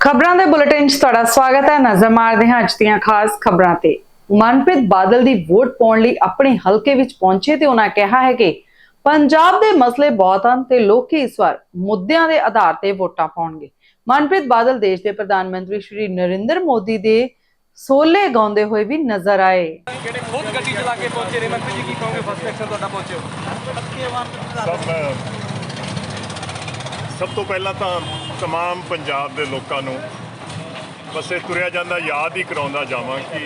ਖਬਰਾਂ ਦੇ ਬੁਲੇਟਿਨ 'ਚ ਤੁਹਾਡਾ ਸਵਾਗਤ ਹੈ। ਨਜ਼ਰ ਮਾਰਦੇ ਹਾਂ ਅੱਜ ਦੀਆਂ ਖਾਸ ਖਬਰਾਂ ਤੇ। ਮਨਪ੍ਰੀਤ ਬਾਦਲ ਦੀ ਵੋਟ ਪਾਉਣ ਲਈ ਆਪਣੇ ਹਲਕੇ ਵਿੱਚ ਪਹੁੰਚੇ ਤੇ ਉਹਨਾਂ ਕਿਹਾ ਹੈ ਕਿ ਪੰਜਾਬ ਦੇ ਮਸਲੇ ਬਹੁਤ ਹਨ ਤੇ ਲੋਕੀ ਇਸ ਵਾਰ ਮੁੱਦਿਆਂ ਦੇ ਆਧਾਰ ਤੇ ਵੋਟਾਂ ਪਾਉਣਗੇ। ਮਨਪ੍ਰੀਤ ਬਾਦਲ ਦੇਸ਼ ਦੇ ਪ੍ਰਧਾਨ ਮੰਤਰੀ ਸ਼੍ਰੀ ਨਰਿੰਦਰ ਮੋਦੀ ਦੇ ਸੋਲੇ ਗਾਉਂਦੇ ਹੋਏ ਵੀ ਨਜ਼ਰ ਆਏ। ਜਿਹੜੇ ਖੁਦ ਗੱਡੀ ਚਲਾ ਕੇ ਪਹੁੰਚੇ ਨੇ? ਮੰਤਰੀ ਜੀ ਕੀ ਕਹੋਗੇ? ਫਸਟ ਐਕਸ਼ਨ ਤੁਹਾਡਾ ਪਹੁੰਚੇ ਹੋ ਸਭ ਸਭ ਤੋਂ ਪਹਿਲਾਂ ਤਾਂ तमाम ਪੰਜਾਬ ਦੇ ਲੋਕਾਂ ਨੂੰ ਬਸ ਇਹ ਤੁਰਿਆ ਜਾਂਦਾ ਯਾਦ ਹੀ ਕਰਾਉਂਦਾ ਜਾਵਾਂ ਕਿ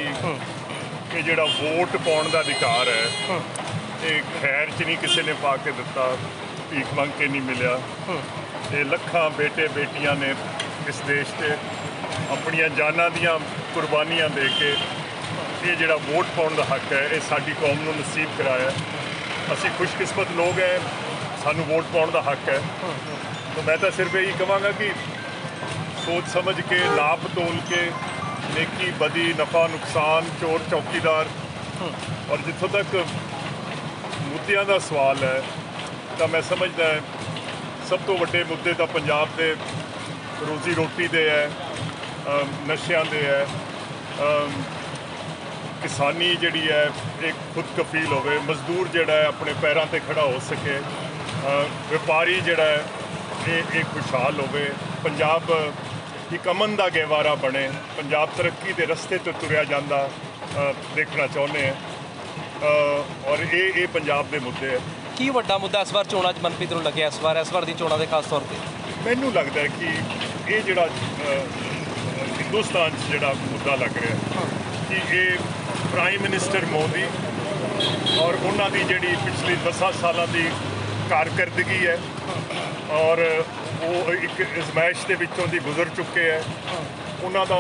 ਇਹ ਜਿਹੜਾ ਵੋਟ ਪਾਉਣ ਦਾ ਅਧਿਕਾਰ ਹੈ ਇਹ ਖੈਰ ਚ ਨਹੀਂ ਕਿਸੇ ਨੇ ਪਾ ਕੇ ਦਿੱਤਾ ਭੀਖ ਮੰਗ ਕੇ ਨਹੀਂ ਮਿਲਿਆ ਤੇ ਲੱਖਾਂ ਬੇਟੇ ਬੇਟੀਆਂ ਨੇ ਇਸ ਦੇਸ਼ ਤੇ ਆਪਣੀਆਂ ਜਾਨਾਂ ਦੀਆਂ ਕੁਰਬਾਨੀਆਂ ਦੇ ਕੇ ਇਹ ਜਿਹੜਾ ਵੋਟ ਪਾਉਣ ਦਾ ਹੱਕ ਹੈ ਇਹ ਸਾਡੀ ਕੌਮ ਨੂੰ ਨਸੀਬ ਕਰਾਇਆ ਹੈ। ਅਸੀਂ ਖੁਸ਼ਕਿਸਮਤ ਲੋਕ ਹੈ ਸਾਨੂੰ ਵੋਟ ਪਾਉਣ ਦਾ ਹੱਕ ਹੈ ਤਾਂ ਮੈਂ ਤਾਂ ਸਿਰਫ ਇਹੀ ਕਹਾਂਗਾ ਕਿ ਸੋਚ ਸਮਝ ਕੇ ਨਾਪ ਤੋਲ ਕੇ, ਨੇਕੀ, ਬਦੀ, ਨਫਾ, ਨੁਕਸਾਨ, ਚੋਰ, ਚੌਕੀਦਾਰ। ਔਰ ਜਿੱਥੋਂ ਤੱਕ ਮੁੱਦਿਆਂ ਦਾ ਸਵਾਲ ਹੈ, ਤਾਂ ਮੈਂ ਸਮਝਦਾ ਸਭ ਤੋਂ ਵੱਡੇ ਮੁੱਦੇ ਤਾਂ ਪੰਜਾਬ ਦੇ ਰੋਜ਼ੀ ਰੋਟੀ ਦੇ ਹੈ ਨਸ਼ਿਆਂ ਦੇ ਹੈ ਕਿਸਾਨੀ ਜਿਹੜੀ ਹੈ, ਇਹ ਖੁਦ ਕਫੀਲ ਹੋਵੇ, ਮਜ਼ਦੂਰ ਜਿਹੜਾ ਹੈ, ਆਪਣੇ ਪੈਰਾਂ ਤੇ ਖੜਾ ਹੋ ਸਕੇ ਵਪਾਰੀ ਜਿਹੜਾ ਹੈ ਇਹ ਇਹ ਖੁਸ਼ਹਾਲ ਹੋਵੇ ਪੰਜਾਬ ਇੱਕ ਅਮਨ ਦਾ ਗਹਿਵਾਰਾ ਬਣੇ ਪੰਜਾਬ ਤਰੱਕੀ ਦੇ ਰਸਤੇ ਤੇ ਤੁਰਿਆ ਜਾਂਦਾ ਦੇਖਣਾ ਚਾਹੁੰਦੇ ਅ, ਔਰ ਇਹ ਇਹ ਪੰਜਾਬ ਦੇ ਮੁੱਦੇ ਹੈ ਕੀ ਵੱਡਾ ਮੁੱਦਾ ਇਸ ਵਾਰ ਚੋਣਾਂ 'ਚ ਮਨਪ੍ਰੀਤ ਨੂੰ ਲੱਗਿਆ ਇਸ ਵਾਰ ਇਸ ਵਾਰ ਦੀ ਚੋਣਾਂ ਦੇ ਖਾਸ ਤੌਰ ਤੇ? ਮੈਨੂੰ ਲੱਗਦਾ ਹੈ ਕਿ ਇਹ ਜਿਹੜਾ ਹਿੰਦੁਸਤਾਨ 'ਚ ਜਿਹੜਾ ਮੁੱਦਾ ਲੱਗ ਰਿਹਾ ਕਿ ਇਹ ਪ੍ਰਾਈਮ ਮਿਨਿਸਟਰ ਮੋਦੀ ਔਰ ਉਹਨਾਂ ਦੀ ਜਿਹੜੀ ਪਿਛਲੀ 10 ਸਾਲਾਂ ਦੀ ਕਾਰਗਰਦਗੀ ਹੈ ਔਰ ਉਹ ਇੱਕ ਅਜ਼ਮਾਇਸ਼ ਦੇ ਵਿੱਚੋਂ ਦੀ ਗੁਜ਼ਰ ਚੁੱਕੇ ਹੈ। ਉਹਨਾਂ ਦਾ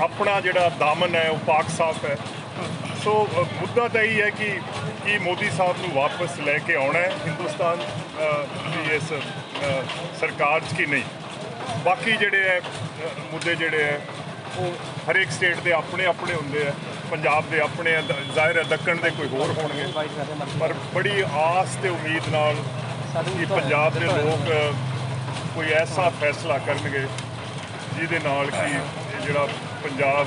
ਆਪਣਾ ਜਿਹੜਾ ਦਾਮਨ ਹੈ, ਉਹ ਪਾਕ ਸਾਫ਼ ਹੈ। ਸੋ ਮੁੱਦਾ ਤਾਂ ਇਹ ਹੈ ਕਿ ਕੀ ਮੋਦੀ ਸਾਹਿਬ ਨੂੰ ਵਾਪਸ ਲੈ ਕੇ ਆਉਣਾ ਹੈ ਹਿੰਦੁਸਤਾਨ ਦੀ ਇਸ ਸਰਕਾਰ 'ਚ ਕਿ ਨਹੀਂ। ਬਾਕੀ ਜਿਹੜੇ ਹੈ ਮੁੱਦੇ ਜਿਹੜੇ ਹੈ, ਉਹ ਹਰੇਕ ਸਟੇਟ ਦੇ ਆਪਣੇ ਆਪਣੇ ਹੁੰਦੇ ਆ ਪੰਜਾਬ ਦੇ ਆਪਣੇ ਜ਼ਾਹਿਰ ਹੈ ਦੱਕਣ ਦੇ ਕੋਈ ਹੋਰ ਹੋਣਗੇ। ਪਰ ਬੜੀ ਆਸ ਤੇ ਉਮੀਦ ਨਾਲ ਕਿ ਪੰਜਾਬ ਦੇ ਲੋਕ ਕੋਈ ਐਸਾ ਫੈਸਲਾ ਕਰਨਗੇ ਜਿਹਦੇ ਨਾਲ ਕਿ ਜਿਹੜਾ ਪੰਜਾਬ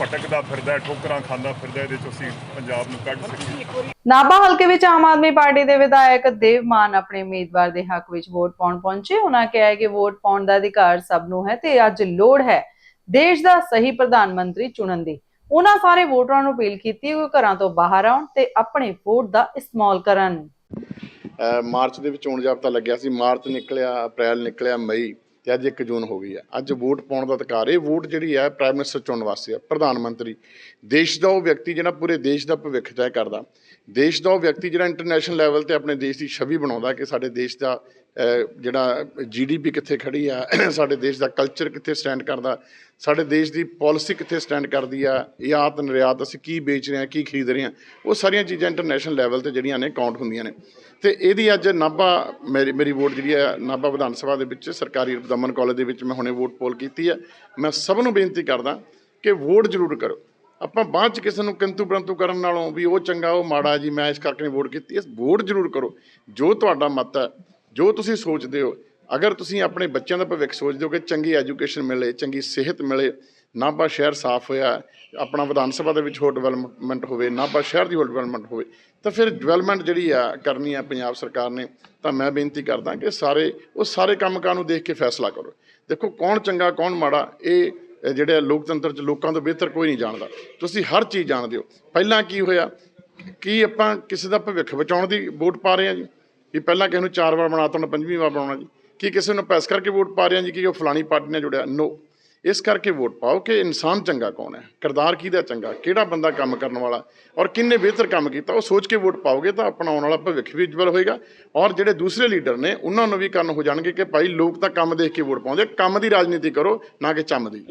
ਭਟਕਦਾ ਫਿਰਦਾ ਠੋਕਰਾਂ ਖਾਂਦਾ ਫਿਰਦਾ ਇਹਦੇ ਚੋਂ ਅਸੀਂ ਪੰਜਾਬ ਨੂੰ ਕੱਢ ਸਕੀਏ। ਨਾਭਾ ਹਲਕੇ ਵਿੱਚ ਆਮ ਆਦਮੀ ਪਾਰਟੀ ਦੇ ਵਿਧਾਇਕ ਦੇਵ ਮਾਨ ਆਪਣੇ ਉਮੀਦਵਾਰ ਦੇ ਹੱਕ ਵਿੱਚ ਵੋਟ ਪਾਉਣ ਪਹੁੰਚੇ। ਉਹਨਾਂ ਕਿਹਾ ਕਿ ਵੋਟ ਪਾਉਣ ਦਾ ਅਧਿਕਾਰ ਸਭ ਨੂੰ ਹੈ ਤੇ ਅੱਜ ਲੋੜ ਹੈ ਦੇਸ਼ ਦਾ ਸਹੀ ਪ੍ਰਧਾਨ ਮੰਤਰੀ ਚੁਣਨ ਦੀ। ਉਹਨਾਂ ਸਾਰੇ ਵੋਟਰਾਂ ਨੂੰ ਅਪੀਲ ਕੀਤੀ ਕਿ ਘਰਾਂ ਤੋਂ ਬਾਹਰ ਆਉਣ ਤੇ ਆਪਣੇ ਵੋਟ ਦਾ ਇਸਤੇਮਾਲ ਕਰਨ। ਮਾਰਚ ਦੇ ਵਿੱਚ ਚੋਣ ਜਾਬਤਾ ਲੱਗਿਆ ਸੀ। ਮਾਰਚ ਨਿਕਲਿਆ ਅਪ੍ਰੈਲ ਨਿਕਲਿਆ ਮਈ ਤੇ ਅੱਜ 1 ਜੂਨ ਹੋ ਗਈ ਹੈ। ਅੱਜ ਵੋਟ ਪਾਉਣ ਦਾ ਅਧਿਕਾਰ ਇਹ ਵੋਟ ਜਿਹੜੀ ਹੈ ਪ੍ਰਾਈਮ ਮਿਨਿਸਟਰ ਚੁਣਨ ਵਾਸਤੇ ਹੈ। ਪ੍ਰਧਾਨ ਮੰਤਰੀ ਦੇਸ਼ ਦਾ ਉਹ ਵਿਅਕਤੀ ਜਿਹੜਾ ਪੂਰੇ ਦੇਸ਼ ਦਾ ਭਵਿੱਖ ਤੈਅ ਕਰਦਾ। ਦੇਸ਼ ਦਾ ਉਹ ਵਿਅਕਤੀ ਜਿਹੜਾ ਇੰਟਰਨੈਸ਼ਨਲ ਲੈਵਲ ਤੇ ਆਪਣੇ ਦੇਸ਼ ਦੀ ਛਵੀ ਬਣਾਉਂਦਾ ਕਿ ਸਾਡੇ ਦੇਸ਼ ਦਾ ਅਹ, ਜਿਹੜਾ ਜੀਡੀਪੀ ਕਿੱਥੇ ਖੜੀ ਆ ਸਾਡੇ ਦੇਸ਼ ਦਾ ਕਲਚਰ ਕਿੱਥੇ ਸਟੈਂਡ ਕਰਦਾ। ਸਾਡੇ ਦੇਸ਼ ਦੀ ਪਾਲਿਸੀ ਕਿੱਥੇ ਸਟੈਂਡ ਕਰਦੀ ਆ? ਆਯਾਤ ਨਿਰਯਾਤ, ਅਸੀਂ ਕੀ ਵੇਚ ਰਹੇ ਹਾਂ, ਕੀ ਖਰੀਦ ਰਹੇ ਹਾਂ? ਉਹ ਸਾਰੀਆਂ ਚੀਜ਼ਾਂ ਇੰਟਰਨੈਸ਼ਨਲ ਲੈਵਲ ਤੇ ਜਿਹੜੀਆਂ ਨੇ ਕਾਊਂਟ ਹੁੰਦੀਆਂ ਨੇ। ਤੇ ਇਹਦੀ ਅੱਜ ਨਾਭਾ, ਮੇਰੀ ਮੇਰੀ ਵੋਟ ਜਿਹੜੀ ਹੈ ਨਾਭਾ ਵਿਧਾਨ ਸਭਾ ਦੇ ਵਿੱਚ, ਸਰਕਾਰੀ ਦਮਨ ਕਾਲਜ ਦੇ ਵਿੱਚ ਮੈਂ ਹੁਣੇ ਵੋਟ ਪੋਲ ਕੀਤੀ ਹੈ ਮੈਂ ਸਭ ਨੂੰ ਬੇਨਤੀ ਕਰਦਾ ਕਿ ਵੋਟ ਜ਼ਰੂਰ ਕਰੋ। ਆਪਾਂ ਬਾਅਦ ਚ ਕਿਸੇ ਨੂੰ ਕਿੰਤੂ ਪਰੰਤੂ ਕਰਨ ਨਾਲੋਂ ਵੀ ਉਹ ਚੰਗਾ, ਉਹ ਮਾੜਾ ਜੀ, ਮੈਂ ਇਸ ਕਰਕੇ ਵੋਟ ਕੀਤੀ। ਇਸ ਵੋਟ ਜ਼ਰੂਰ ਕਰੋ। ਜੋ ਤੁਹਾਡਾ ਮਤ ਹੈ, ਜੋ ਤੁਸੀਂ ਸੋਚਦੇ ਹੋ ਅਗਰ ਤੁਸੀਂ ਆਪਣੇ ਬੱਚਿਆਂ ਦਾ ਭਵਿੱਖ ਸੋਚਦੇ ਹੋ ਕਿ ਚੰਗੀ ਐਜੂਕੇਸ਼ਨ ਮਿਲੇ, ਚੰਗੀ ਸਿਹਤ ਮਿਲੇ ਨਾਭਾ ਸ਼ਹਿਰ ਸਾਫ਼ ਹੋਇਆ, ਆਪਣਾ ਵਿਧਾਨ ਸਭਾ ਦੇ ਵਿੱਚ ਹੋਰ ਡਿਵੈਲਪਮੈਂਟ ਹੋਵੇ ਨਾਭਾ ਸ਼ਹਿਰ ਦੀ ਹੋਰ ਡਿਵੈਲਪਮੈਂਟ ਹੋਵੇ, ਤਾਂ ਫਿਰ ਡਿਵੈਲਪਮੈਂਟ ਜਿਹੜੀ ਆ ਕਰਨੀ ਆ ਪੰਜਾਬ ਸਰਕਾਰ ਨੇ, ਤਾਂ ਮੈਂ ਬੇਨਤੀ ਕਰਦਾ ਕਿ ਸਾਰੇ, ਉਹ ਸਾਰੇ ਕੰਮਕਾਰ ਨੂੰ ਦੇਖ ਕੇ ਫੈਸਲਾ ਕਰੋ। ਦੇਖੋ ਕੌਣ ਚੰਗਾ, ਕੌਣ ਮਾੜਾ, ਇਹ ਜਿਹੜੇ ਆ ਲੋਕਤੰਤਰ ਚ ਲੋਕਾਂ ਤੋਂ ਬਿਹਤਰ ਕੋਈ ਨਹੀਂ ਜਾਣਦਾ। ਤੁਸੀਂ ਹਰ ਚੀਜ਼ ਜਾਣਦੇ ਹੋ। ਪਹਿਲਾਂ ਕੀ ਹੋਇਆ? ਕੀ ਆਪਾਂ ਕਿਸੇ ਦਾ ਭਵਿੱਖ ਬਚਾਉਣ ਦੀ ਵੋਟ ਪਾ ਰਹੇ ਹਾਂ ਜੀ? ਵੀ ਪਹਿਲਾਂ ਕਿਸੇ ਨੂੰ ਚਾਰ ਵਾਰ ਬਣਾਤਾ ਹੁਣ ਪੰਜਵੀਂ ਵਾਰ ਬਣਾਉਣਾ ਜੀ। ਕੀ ਕਿਸੇ ਨੂੰ ਪੈਸ ਕਰਕੇ ਵੋਟ ਪਾ ਰਹੇ ਹਾਂ ਜੀ ਕਿ ਉਹ ਫਲਾਣੀ ਪਾਰਟੀ ਨਾਲ ਜੁੜਿਆ। ਨੋ ਇਸ ਕਰਕੇ ਵੋਟ ਪਾਓ ਕਿ ਇਨਸਾਨ ਚੰਗਾ ਕੌਣ ਹੈ? ਕਿਰਦਾਰ ਕਿਹਦਾ ਚੰਗਾ? ਕਿਹੜਾ ਬੰਦਾ ਕੰਮ ਕਰਨ ਵਾਲਾ? ਔਰ ਕਿੰਨੇ ਬਿਹਤਰ ਕੰਮ ਕੀਤਾ? ਉਹ ਸੋਚ ਕੇ ਵੋਟ ਪਾਓਗੇ ਤਾਂ ਆਪਣਾ ਆਉਣ ਵਾਲਾ ਭਵਿੱਖ ਵੀ ਉਜਵਲ ਹੋਏਗਾ। ਔਰ ਜਿਹੜੇ ਦੂਸਰੇ ਲੀਡਰ ਨੇ ਉਹਨਾਂ ਨੂੰ ਵੀ ਕੰਨ ਹੋ ਜਾਣਗੇ ਕਿ ਭਾਈ ਲੋਕ ਤਾਂ ਕੰਮ ਦੇਖ ਕੇ ਵੋਟ ਪਾਉਂਦੇ ਕੰਮ ਦੀ ਰਾਜਨੀਤੀ ਕਰੋ ਨਾ ਕਿ ਚੰਮ ਦੀ।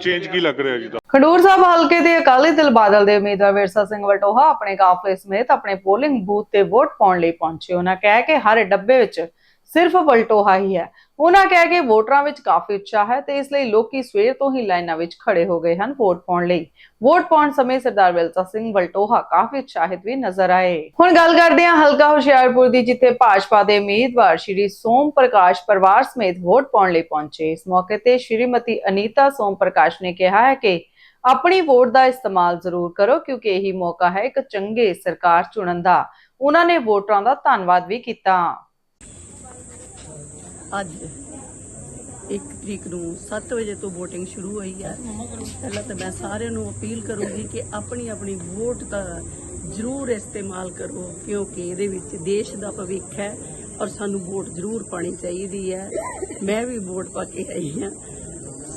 ਚੇਂਜ ਕੀ ਲੱਗ ਰਿਹਾ ਜੀ ਖਡੂਰ ਸਾਹਿਬ ਹਲਕੇ ਦੇ ਅਕਾਲੀ ਦਲ ਬਾਦਲ ਦੇ ਉਮੀਦਵਾਰ ਵਿਰਸਾ ਸਿੰਘ ਵਟੋਹਾ ਆਪਣੇ ਕਾਫਲੇ ਸਮੇਤ ਆਪਣੇ ਪੋਲਿੰਗ ਬੂਥ ਤੇ ਵੋਟ ਪਾਉਣ ਲਈ ਪਹੁੰਚੇ। ਉਹਨਾਂ ਕਿਹਾ ਕਿ ਹਰ ਡੱਬੇ ਵਿੱਚ ਸਿਰਫ ਵਲਟੋਹਾ ਹੀ ਹੈ। ਉਹਨਾਂ ਕਹਿ ਕਿ ਵੋਟਰਾਂ ਵਿੱਚ ਕਾਫੀ ਉਤਸ਼ਾਹ ਹੈ ਤੇ ਇਸ ਲਈ ਲੋਕੀ ਸਵੇਰ ਤੋਂ ਹੀ ਲਾਈਨਾਂ ਵਿੱਚ ਖੜੇ ਹੋ ਗਏ ਹਨ ਵੋਟ ਪਾਉਣ ਲਈ। ਵੋਟ ਪਾਉਣ ਸਮੇਂ ਸਰਦਾਰ ਵਿਲਸਾ ਸਿੰਘ ਵਲਟੋਹਾ ਕਾਫੀ ਉਤਸ਼ਾਹਿਤ ਵੀ ਨਜ਼ਰ ਆਏ। ਹੁਣ ਗੱਲ ਕਰਦੇ ਹਾਂ ਹਲਕਾ ਹੁਸ਼ਿਆਰਪੁਰ ਦੀ, ਜਿੱਥੇ ਭਾਜਪਾ ਦੇ ਉਮੀਦਵਾਰ ਸ਼੍ਰੀ ਸੋਮ ਪ੍ਰਕਾਸ਼ ਪਰਿਵਾਰ ਸਮੇਤ ਵੋਟ ਪਾਉਣ ਲਈ ਪਹੁੰਚੇ। ਇਸ ਮੌਕੇ ਤੇ ਸ਼੍ਰੀਮਤੀ ਅਨੀਤਾ ਸੋਮ ਪ੍ਰਕਾਸ਼ ਨੇ ਕਿਹਾ ਹੈ ਕਿ ਆਪਣੀ ਵੋਟ ਦਾ ਇਸਤੇਮਾਲ ਜ਼ਰੂਰ ਕਰੋ, ਕਿਉਂਕਿ ਇਹੀ ਮੌਕਾ ਹੈ ਇੱਕ ਚੰਗੇ ਸਰਕਾਰ ਚੁਣਨ ਦਾ। ਉਹਨਾਂ ਨੇ ਵੋਟਰਾਂ ਦਾ ਧੰਨਵਾਦ ਵੀ ਕੀਤਾ। ਅੱਜ 1 ਤਰੀਕ ਨੂੰ 7 ਵਜੇ ਤੋਂ VOTING ਸ਼ੁਰੂ ਹੋਈ ਹੈ। ਪਹਿਲਾਂ ਤਾਂ ਮੈਂ ਸਾਰਿਆਂ ਨੂੰ ਅਪੀਲ ਕਰੂੰਗੀ ਕਿ ਆਪਣੀ ਆਪਣੀ ਵੋਟ ਦਾ ਜ਼ਰੂਰ ਇਸਤੇਮਾਲ ਕਰੋ, ਕਿਉਂਕਿ ਇਹਦੇ ਵਿੱਚ ਦੇਸ਼ ਦਾ ਭਵਿੱਖ ਹੈ ਔਰ ਸਾਨੂੰ ਵੋਟ ਜ਼ਰੂਰ ਪਾਣੀ ਚਾਹੀਦੀ ਹੈ। ਮੈਂ ਵੀ ਵੋਟ ਪਾ ਕੇ ਆਈ ਹਾਂ।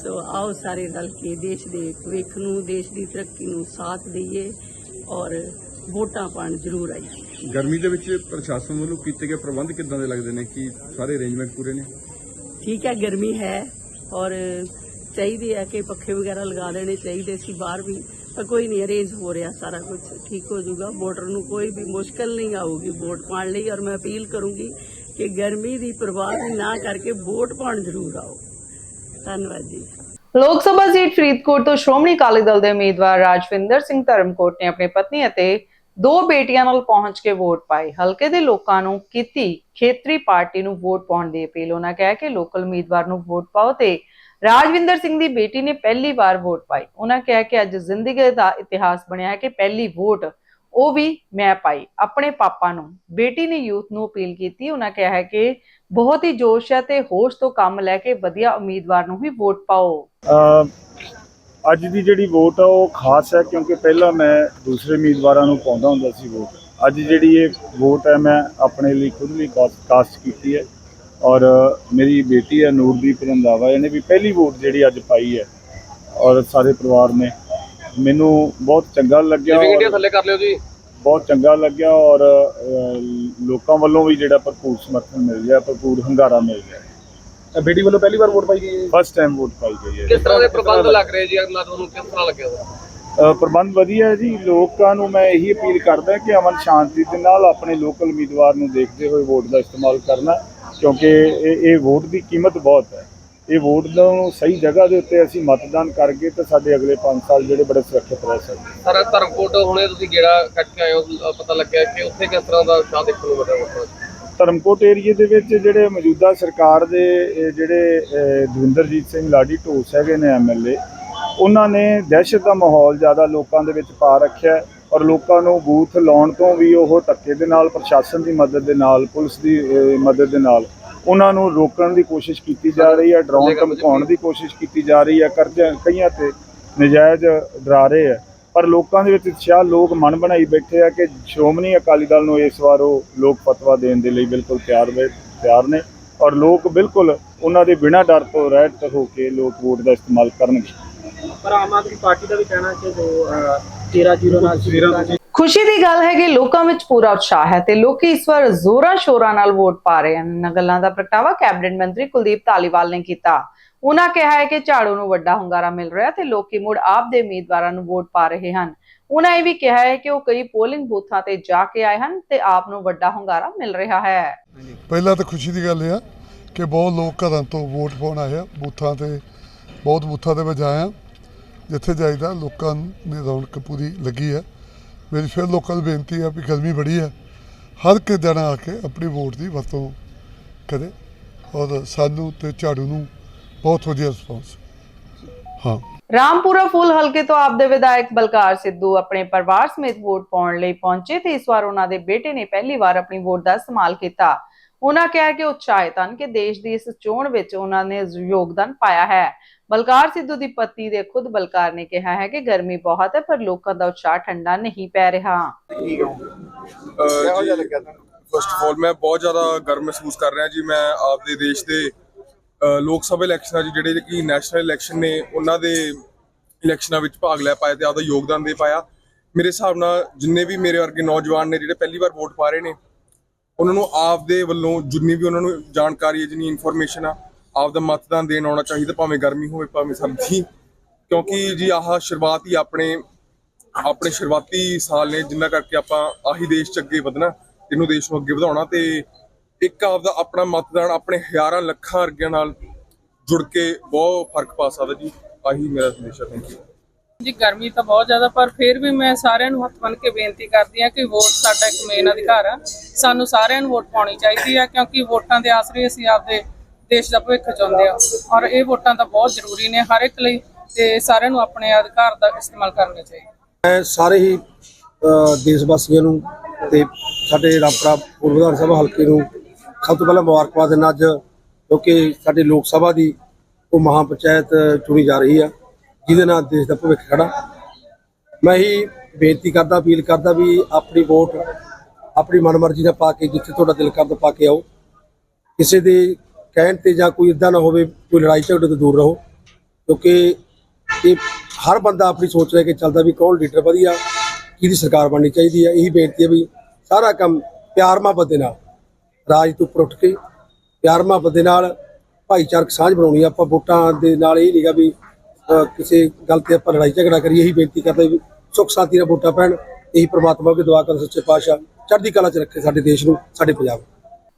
ਸੋ ਆਓ ਸਾਰੇ ਰਲ ਕੇ ਦੇਸ਼ ਦੇ ਭਵਿੱਖ ਨੂੰ, ਦੇਸ਼ ਦੀ ਤਰੱਕੀ ਨੂੰ ਸਾਥ ਦਈਏ ਔਰ ਵੋਟਾਂ ਪਾਣ ਜ਼ਰੂਰ ਆਈਏ। ਗਰਮੀ ਦੇ ਵਿੱਚ ਪ੍ਰਸ਼ਾਸਨ ਵੱਲੋਂ ਕੀਤੇ ਗਏ ਪ੍ਰਬੰਧ ਕਿੱਦਾਂ ਦੇ ਲੱਗਦੇ ਨੇ? ਕਿ ਸਾਰੇ ਅਰੇਂਜਮੈਂਟ ਪੂਰੇ ਨੇ? ਠੀਕ ਹੈ ਗਰਮੀ ਹੈ ਔਰ ਚਾਹੀਦੀ ਹੈ ਕਿ ਪੱਖੇ ਵਗੈਰਾ ਲਗਾ ਲੈਣੇ ਚਾਹੀਦੇ ਸੀ ਬਾਹਰ ਵੀ ਪਰ ਕੋਈ ਨਹੀਂ ਅਰੇਂਜ ਹੋ ਰਿਹਾ ਸਾਰਾ ਕੁਝ। ਠੀਕ ਹੋ ਜਾਊਗਾ ਵੋਟਰ ਨੂੰ ਕੋਈ ਵੀ ਮੁਸ਼ਕਲ ਨਹੀਂ ਆਊਗੀ ਵੋਟ ਪਾਉਣ ਲਈ ਔਰ ਮੈਂ ਅਪੀਲ ਕਰੂੰਗੀ ਕਿ ਗਰਮੀ ਦੀ ਪਰਵਾਹ ਨਾ ਕਰਕੇ ਵੋਟ ਪਾਉਣ ਜ਼ਰੂਰ ਆਓ। ਧੰਨਵਾਦ ਜੀ। ਲੋਕ ਸਭਾ ਸੀਟ ਫਰੀਦਕੋਟ ਤੋਂ ਸ਼੍ਰੋਮਣੀ ਅਕਾਲੀ ਦਲ ਦੇ ਉਮੀਦਵਾਰ ਰਾਜਵਿੰਦਰ ਸਿੰਘ ਧਰਮਕੋਟ ਨੇ ਆਪਣੀ ਪਤਨੀ ਅਤੇ ਦੋ ਬੇਟੀਆਂ ਨਾਲ ਪਹੁੰਚ ਕੇ ਵੋਟ ਪਾਈ। ਹਲਕੇ ਦੇ ਲੋਕਾਂ ਨੂੰ ਕੀਤੀ, ਖੇਤਰੀ ਪਾਰਟੀ ਨੂੰ ਵੋਟ ਪਾਉਣ ਦੀ ਅਪੀਲ। ਉਹਨਾਂ ਕਿਹਾ ਕਿ ਲੋਕਲ ਉਮੀਦਵਾਰ ਨੂੰ ਵੋਟ ਪਾਓ ਤੇ ਰਾਜਵਿੰਦਰ ਸਿੰਘ ਦੀ ਬੇਟੀ ਨੇ ਪਹਿਲੀ ਵਾਰ ਵੋਟ ਪਾਈ। ਉਹਨਾਂ ਕਿਹਾ ਕਿ ਅੱਜ ਜ਼ਿੰਦਗੀ ਦਾ ਇਤਿਹਾਸ ਬਣਿਆ ਹੈ ਕਿ ਪਹਿਲੀ ਵੋਟ ਉਹ ਵੀ ਮੈਂ ਪਾਈ। ਆਪਣੇ ਪਾਪਾ ਨੂੰ। ਬੇਟੀ ਨੇ ਯੂਥ ਨੂੰ ਅਪੀਲ ਕੀਤੀ। ਉਹਨਾਂ ਕਿਹਾ ਹੈ ਕਿ ਬਹੁਤ ਹੀ ਜੋਸ਼ ਹੈ ਤੇ ਹੋਸ਼ ਤੋਂ ਕੰਮ ਲੈ ਕੇ ਵਧੀਆ ਉਮੀਦਵਾਰ ਨੂੰ ਹੀ ਵੋਟ ਪਾਓ। ਅੱਜ ਦੀ ਜਿਹੜੀ ਵੋਟ ਆ ਉਹ ਖਾਸ ਹੈ ਕਿਉਂਕਿ ਪਹਿਲਾਂ ਮੈਂ ਦੂਸਰੇ ਉਮੀਦਵਾਰਾਂ ਨੂੰ ਪਾਉਂਦਾ ਹੁੰਦਾ ਸੀ ਵੋਟ। ਅੱਜ ਜਿਹੜੀ ਇਹ ਵੋਟ ਹੈ ਮੈਂ ਆਪਣੇ ਲਈ ਖੁਦ ਲਈ ਕਾਸ- ਕਾਸਟ ਕੀਤੀ ਹੈ। ਔਰ ਮੇਰੀ ਬੇਟੀ ਹੈ ਨੂਰਦੀਪ ਰੰਧਾਵਾ ਇਹਨੇ ਵੀ ਪਹਿਲੀ ਵੋਟ ਜਿਹੜੀ ਅੱਜ ਪਾਈ ਹੈ। ਔਰ ਸਾਰੇ ਪਰਿਵਾਰ ਨੇ ਮੈਨੂੰ ਬਹੁਤ ਚੰਗਾ ਲੱਗਿਆ ਲਿਵਿੰਗ ਇੰਡੀਆ ਥੱਲੇ ਕਰ ਲਿਓ ਜੀ? ਬਹੁਤ ਚੰਗਾ ਲੱਗਿਆ ਔਰ ਲੋਕਾਂ ਵੱਲੋਂ ਵੀ ਜਿਹੜਾ ਭਰਪੂਰ ਸਮਰਥਨ ਮਿਲ ਰਿਹਾ ਭਰਪੂਰ ਹੰਗਾਰਾ ਮਿਲ ਰਿਹਾ। ਬੇਟੀ ਵੱਲੋਂ ਪਹਿਲੀ ਵਾਰ ਵੋਟ ਪਾਈ ਗਈ ਹੈ ਫਸਟ ਟਾਈਮ ਵੋਟ ਪਾਈ ਗਈ ਹੈ ਕਿਸ ਤਰ੍ਹਾਂ ਦੇ ਪ੍ਰਬੰਧ ਲੱਗ ਰਹੇ ਜੀ? ਅਗਲਾ ਤੁਹਾਨੂੰ ਕਿਸ ਤਰ੍ਹਾਂ ਲੱਗਿਆ ਪ੍ਰਬੰਧ ਵਧੀਆ ਹੈ ਜੀ। ਲੋਕਾਂ ਨੂੰ ਮੈਂ ਇਹੀ ਅਪੀਲ ਕਰਦਾ ਕਿ ਅਮਨ ਸ਼ਾਂਤੀ ਦੇ ਨਾਲ ਆਪਣੇ ਲੋਕਲ ਉਮੀਦਵਾਰ ਨੂੰ ਦੇਖਦੇ ਹੋਏ ਵੋਟ ਦਾ ਇਸਤੇਮਾਲ ਕਰਨਾ ਕਿਉਂਕਿ ਇਹ ਇਹ ਵੋਟ ਦੀ ਕੀਮਤ ਬਹੁਤ ਹੈ। ਇਹ ਵੋਟ ਨੂੰ ਸਹੀ ਜਗ੍ਹਾ ਦੇ ਉੱਤੇ ਅਸੀਂ ਮਤਦਾਨ ਕਰਕੇ ਤਾਂ ਸਾਡੇ ਅਗਲੇ 5 ਸਾਲ ਜਿਹੜੇ ਬੜੇ ਸੁਰੱਖਿਅਤ ਰਹਿ ਸਕਦੇ ਸਾਰਾ ਧਰਮਕੋਟ ਹੁਣੇ ਤੁਸੀਂ ਗੇੜਾ ਕੱਟ ਕੇ ਆਏ ਹੋ ਪਤਾ ਲੱਗਿਆ ਕਿ ਉੱਥੇ ਕਿਸ ਤਰ੍ਹਾਂ ਦਾ ਉਤਸ਼ਾਹ ਦੇਖਣ ਨੂੰ ਵੋਟਰਾਂ 'ਚ ਧਰਮਕੋਟ ਏਰੀਏ ਦੇ ਵਿੱਚ ਜਿਹੜੇ ਮੌਜੂਦਾ ਸਰਕਾਰ ਦੇ ਜਿਹੜੇ ਦਵਿੰਦਰਜੀਤ ਸਿੰਘ ਲਾਡੀ ਢੋਸ ਹੈਗੇ ਨੇ ਐਮਐਲਏ ਉਹਨਾਂ ਨੇ ਦਹਿਸ਼ਤ ਦਾ ਮਾਹੌਲ ਜ਼ਿਆਦਾ ਲੋਕਾਂ ਦੇ ਵਿੱਚ ਪਾ ਰੱਖਿਆ ਔਰ ਲੋਕਾਂ ਨੂੰ ਬੂਥ ਲਾਉਣ ਤੋਂ ਵੀ ਉਹ ਧੱਕੇ ਦੇ ਨਾਲ, ਪ੍ਰਸ਼ਾਸਨ ਦੀ ਮਦਦ ਦੇ ਨਾਲ, ਪੁਲਿਸ ਦੀ ਮਦਦ ਦੇ ਨਾਲ ਉਹਨਾਂ ਨੂੰ ਰੋਕਣ ਦੀ ਕੋਸ਼ਿਸ਼ ਕੀਤੀ ਜਾ ਰਹੀ ਹੈ ਡਰਾਉਣ ਧਮਕਾਉਣ ਦੀ ਕੋਸ਼ਿਸ਼ ਕੀਤੀ ਜਾ ਰਹੀ ਹੈ, ਕਰਜ਼ਾ ਕਈਆਂ ਤੇ ਨਜਾਇਜ਼ ਡਰਾ ਰਹੇ ਹੈ। ਪਰ ਲੋਕਾਂ ਦੇ ਵਿੱਚ ਉਤਸ਼ਾਹ ਲੋਕ ਮਨ ਬਣਾਈ ਬੈਠੇ ਆ ਕਿ ਸ਼੍ਰੋਮਣੀ ਅਕਾਲੀ ਦਲ ਨੂੰ ਇਸ ਵਾਰ ਉਹ ਲੋਕ ਫਤਵਾ ਦੇਣ ਦੇ ਲਈ ਬਿਲਕੁਲ ਤਿਆਰ ਵੇ ਤਿਆਰ ਨੇ ਔਰ ਲੋਕ ਬਿਲਕੁਲ ਉਹਨਾਂ ਦੇ ਬਿਨਾਂ ਡਰ ਤੋਂ ਰਹਿਤ ਹੋ ਕੇ ਲੋਕ ਵੋਟ ਦਾ ਇਸਤੇਮਾਲ ਕਰਨਗੇ। ਪਰ ਆਮ ਆਦਮੀ ਪਾਰਟੀ ਦਾ ਵੀ ਕਹਿਣਾ ਕਿ ਜੋ 13-0 ਨਾਲ ਸੀ ਖੁਸ਼ੀ ਦੀ ਗੱਲ ਹੈ ਕਿ ਲੋਕਾਂ ਵਿੱਚ ਪੂਰਾ ਉਤਸ਼ਾਹ ਹੈ ਤੇ ਲੋਕੀ ਇਸ ਵਾਰ ਜ਼ੋਰਾਂ ਸ਼ੋਰਾਂ ਨਾਲ ਵੋਟ ਪਾ ਰਹੇ ਹਨ। ਇਹਨਾਂ ਗੱਲਾਂ ਦਾ ਪ੍ਰਗਟਾਵਾ ਕੈਬਨਿਟ ਮੰਤਰੀ ਕੁਲਦੀਪ ਧਾਲੀਵਾਲ ਨੇ ਕੀਤਾ। ਉਹਨਾਂ ਕਿਹਾ ਹੈ ਕਿ ਝਾੜੂ ਨੂੰ ਵੱਡਾ ਹੁੰਗਾਰਾ ਮਿਲ ਰਿਹਾ ਤੇ ਲੋਕੀ ਮੁੜ ਆਪ ਦੇ ਉਮੀਦਵਾਰਾਂ ਨੂੰ ਵੋਟ ਪਾ ਰਹੇ ਹਨ। ਉਹਨਾਂ ਇਹ ਵੀ ਕਿਹਾ ਹੈ ਕਿ ਉਹ ਕਈ ਪੋਲਿੰਗ ਬੂਥਾਂ ਤੇ ਜਾ ਕੇ ਆਏ ਹਨ ਤੇ ਆਪ ਨੂੰ ਵੱਡਾ ਹੁੰਗਾਰਾ ਮਿਲ ਰਿਹਾ ਹੈ। ਪਹਿਲਾਂ ਤਾਂ ਖੁਸ਼ੀ ਦੀ ਗੱਲ ਇਹ ਆ ਕਿ ਬਹੁਤ ਲੋਕ ਘਰਾਂ ਤੋਂ ਵੋਟ ਪਾਉਣ ਆਏ ਆ, ਬੂਥਾਂ ਤੇ, ਬਹੁਤ ਬੂਥਾਂ ਤੇ ਮੈਂ ਜਾਇਆ ਜਿੱਥੇ ਜਾਈਦਾ ਲੋਕਾਂ ਨੇ ਰੌਣਕ ਪੂਰੀ ਲੱਗੀ ਹੈ ਮੇਰੀ ਫਿਰ ਲੋਕਾਂ ਨੂੰ ਬੇਨਤੀ ਆ ਵੀ ਗਰਮੀ ਬੜੀ ਹੈ ਹਰ ਇੱਕ ਦਿਨ ਆ ਕੇ ਆਪਣੀ ਵੋਟ ਦੀ ਵਰਤੋਂ ਕਰੇ ਔਰ ਸਾਨੂੰ ਤੇ ਝਾੜੂ ਨੂੰ ਬਹੁਤ ਵਧੀਆ ਰਿਸਪੌਂਸ ਹਾਂ। ਰਾਮਪੁਰਾ ਫੂਲ ਹਲਕੇ ਤੋਂ ਆਪ ਦੇ ਵਿਧਾਇਕ ਬਲਕਾਰ ਸਿੱਧੂ ਆਪਣੇ ਪਰਿਵਾਰ ਸਮੇਤ ਵੋਟ ਪਾਉਣ ਲਈ ਪਹੁੰਚੇ ਤੇ ਇਸ ਵਾਰ ਉਹਨਾਂ ਦੇ ਬੇਟੇ ਨੇ ਪਹਿਲੀ ਵਾਰ ਆਪਣੀ ਵੋਟ ਦਾ ਇਸਤੇਮਾਲ ਕੀਤਾ। ਉਹਨਾਂ ਕਿਹਾ ਕਿ ਉਤਸ਼ਾਹਿਤ ਹਨ ਕਿ ਦੇਸ਼ ਦੀ ਇਸ ਚੋਣ ਵਿੱਚ ਉਹਨਾਂ ਨੇ ਯੋਗਦਾਨ ਪਾਇਆ ਹੈ। ਬਲਕਾਰ ਸਿੱਧੂ ਦੀ ਪਤਨੀ ਦੇ ਖੁਦ ਬਲਕਾਰ ਨੇ ਕਿਹਾ ਹੈ ਕਿ ਗਰਮੀ ਬਹੁਤ ਹੈ ਪਰ ਲੋਕਾਂ ਦਾ ਉਤਸ਼ਾਹ ਠੰਡਾ ਨਹੀਂ ਪੈ ਰਿਹਾ। ਫਸਟ ਆਫ ਆਲ ਮੈਂ ਬਹੁਤ ਜ਼ਿਆਦਾ ਗਰਮ ਮਹਿਸੂਸ ਕਰ ਰਿਹਾ ਜੀ। ਮੈਂ ਆਪਦੇ ਦੇਸ਼ ਦੇ ਲੋਕ ਸਭਾ ਇਲੈਕਸ਼ਨਾਂ 'ਚ ਜਿਹੜੇ ਕਿ ਨੈਸ਼ਨਲ ਇਲੈਕਸ਼ਨ ਨੇ, ਉਹਨਾਂ ਦੇ ਇਲੈਕਸ਼ਨਾਂ ਵਿੱਚ ਭਾਗ ਲੈ ਪਾਇਆ ਤੇ ਆਪਦਾ ਯੋਗਦਾਨ ਦੇ ਪਾਇਆ। ਮੇਰੇ ਹਿਸਾਬ ਨਾਲ ਜਿੰਨੇ ਵੀ ਮੇਰੇ ਵਰਗੇ ਨੌਜਵਾਨ ਨੇ ਜਿਹੜੇ ਪਹਿਲੀ ਵਾਰ ਵੋਟ ਪਾ ਰਹੇ ਨੇ, ਉਹਨਾਂ ਨੂੰ ਆਪਦੇ ਵੱਲੋਂ ਜਿੰਨੀ ਵੀ ਉਹਨਾਂ ਨੂੰ ਜਾਣਕਾਰੀ ਹੈ, ਜਿੰਨੀ ਇਨਫੋਰਮੇਸ਼ਨ ਆ ਆਪ ਦਾ ਮਤਦਾਨ ਦੇਣ ਆਉਣਾ ਚਾਹੀਦਾ, ਭਾਵੇਂ ਗਰਮੀ ਹੋਵੇ, ਭਾਵੇਂ ਸਰਦੀ। ਕਿਉਂਕਿ ਜੀ ਆਹ ਸ਼ੁਰੂਆਤ ਹੀ ਆਪਣੇ ਆਪਣੇ ਸ਼ੁਰੂਆਤੀ ਸਾਲ ਨੇ, ਜਿੰਨਾ ਕਰਕੇ ਆਪਾਂ ਆਹੀ ਦੇਸ਼ ਚ ਅੱਗੇ ਵਧਣਾ, ਇਹਨੂੰ ਦੇਸ਼ ਨੂੰ ਅੱਗੇ ਵਧਾਉਣਾ ਤੇ ਇੱਕ ਆਪਦਾ ਆਪਣਾ ਮਤਦਾਨ ਆਪਣੇ ਹਜ਼ਾਰਾਂ ਲੱਖਾਂ ਵਰਗਿਆਂ ਨਾਲ ਜੁੜ ਕੇ ਬਹੁਤ ਫ਼ਰਕ ਪਾ ਸਕਦਾ ਜੀ। ਆਹੀ ਮੇਰਾ ਸੰਦੇਸ਼ ਹੈ ਥੈਂਕ ਯੂ ਜੀ ਗਰਮੀ ਤਾਂ ਬਹੁਤ ਜ਼ਿਆਦਾ ਪਰ ਫਿਰ ਵੀ ਮੈਂ ਸਾਰਿਆਂ ਨੂੰ ਹੱਥ ਬੰਨ੍ਹ ਕੇ ਬੇਨਤੀ ਕਰਦੀ ਹਾਂ ਕਿ ਵੋਟ ਸਾਡਾ ਇੱਕ ਮੇਨ ਅਧਿਕਾਰ ਆ। ਸਾਨੂੰ ਸਾਰਿਆਂ ਨੂੰ ਵੋਟ ਪਾਉਣੀ ਚਾਹੀਦੀ ਹੈ ਕਿਉਂਕਿ ਵੋਟਾਂ ਦੇ ਆਸਰੇ ਅਸੀਂ ਆਪਦੇ ਦੇਸ਼ ਦਾ ਭਵਿੱਖ ਚਾਹੁੰਦੇ ਆ। ਔਰ ਇਹ ਵੋਟਾਂ ਤਾਂ ਬਹੁਤ ਜ਼ਰੂਰੀ ਨੇ ਹਰ ਇੱਕ ਲਈ ਤੇ ਸਾਰਿਆਂ ਨੂੰ ਆਪਣੇ ਅਧਿਕਾਰ ਦਾ ਇਸਤੇਮਾਲ ਕਰਨਾ ਚਾਹੀਦਾ। ਮੈਂ ਸਾਰੇ ਹੀ ਦੇਸ਼ ਵਾਸੀਆਂ ਨੂੰ ਤੇ ਸਾਡੇ ਰਾਮਪੁਰਾ ਪੂਰਬ ਵਿਧਾਨ ਸਭਾ ਹਲਕੇ ਨੂੰ ਸਭ ਤੋਂ ਪਹਿਲਾਂ ਮੁਬਾਰਕਬਾਦ ਦਿੰਦਾ ਅੱਜ, ਕਿਉਂਕਿ ਸਾਡੇ ਲੋਕ ਸਭਾ ਦੀ ਉਹ ਮਹਾ ਪੰਚਾਇਤ ਚੁਣੀ ਜਾ ਰਹੀ ਆ, ਜਿਹਦੇ ਨਾਲ ਦੇਸ਼ ਦਾ ਭਵਿੱਖ ਖੜਾ। ਮੈਂ ਹੀ ਬੇਨਤੀ ਕਰਦਾ, ਅਪੀਲ ਕਰਦਾ ਵੀ ਆਪਣੀ ਵੋਟ, ਆਪਣੀ ਮਨਮਰਜ਼ੀ ਨਾਲ ਪਾ ਕੇ, ਜਿੱਥੇ ਤੁਹਾਡਾ ਦਿਲ ਕਰਦਾ ਪਾ ਕੇ ਆਓ। ਕਿਸੇ ਦੇ ਕਹਿਣ ਤੇ ਜਾਂ ਕੋਈ ਇਦਾਂ ਨਾ ਹੋਵੇ, ਕੋਈ ਲੜਾਈ ਝਗੜੇ ਤੋਂ ਦੂਰ ਰਹੋ, ਕਿਉਂਕਿ ਇਹ ਹਰ ਬੰਦਾ ਆਪਣੀ ਸੋਚ ਲੈ ਕੇ ਚੱਲਦਾ ਵੀ ਕੌਣ ਲੀਡਰ ਵਧੀਆ, ਕਿਹਦੀ ਸਰਕਾਰ ਬਣਨੀ ਚਾਹੀਦੀ ਹੈ ਇਹੀ ਬੇਨਤੀ ਹੈ ਵੀ ਸਾਰਾ ਕੰਮ ਪਿਆਰ ਮੁਹੱਬਤ ਦੇ ਨਾਲ। ਰਾਜ ਤੋਂ ਉੱਪਰ ਉੱਠ ਕੇ ਪਿਆਰ ਮੁਹੱਬਤ ਦੇ ਨਾਲ ਭਾਈਚਾਰਕ ਸਾਂਝ ਬਣਾਉਣੀ ਆ। ਆਪਾਂ ਵੋਟਾਂ ਦੇ ਨਾਲ ਇਹ ਨਹੀਂਗਾ ਵੀ ਕਿਸੇ ਗੱਲ ਤੇ ਆਪਾਂ ਲੜਾਈ ਝਗੜਾ ਕਰੀਏ। ਇਹੀ ਬੇਨਤੀ ਕਰਦੇ ਵੀ ਸੁੱਖ ਸ਼ਾਂਤੀ ਨਾਲ ਵੋਟਾਂ ਪੈਣ। ਇਹੀ ਪ੍ਰਮਾਤਮਾ ਅੱਗੇ ਦੁਆ ਕਰ ਸੱਚੇ ਪਾਤਸ਼ਾਹ ਚੜ੍ਹਦੀ ਕਲਾ 'ਚ ਰੱਖੇ ਸਾਡੇ ਦੇਸ਼ ਨੂੰ, ਸਾਡੇ ਪੰਜਾਬ ਨੂੰ।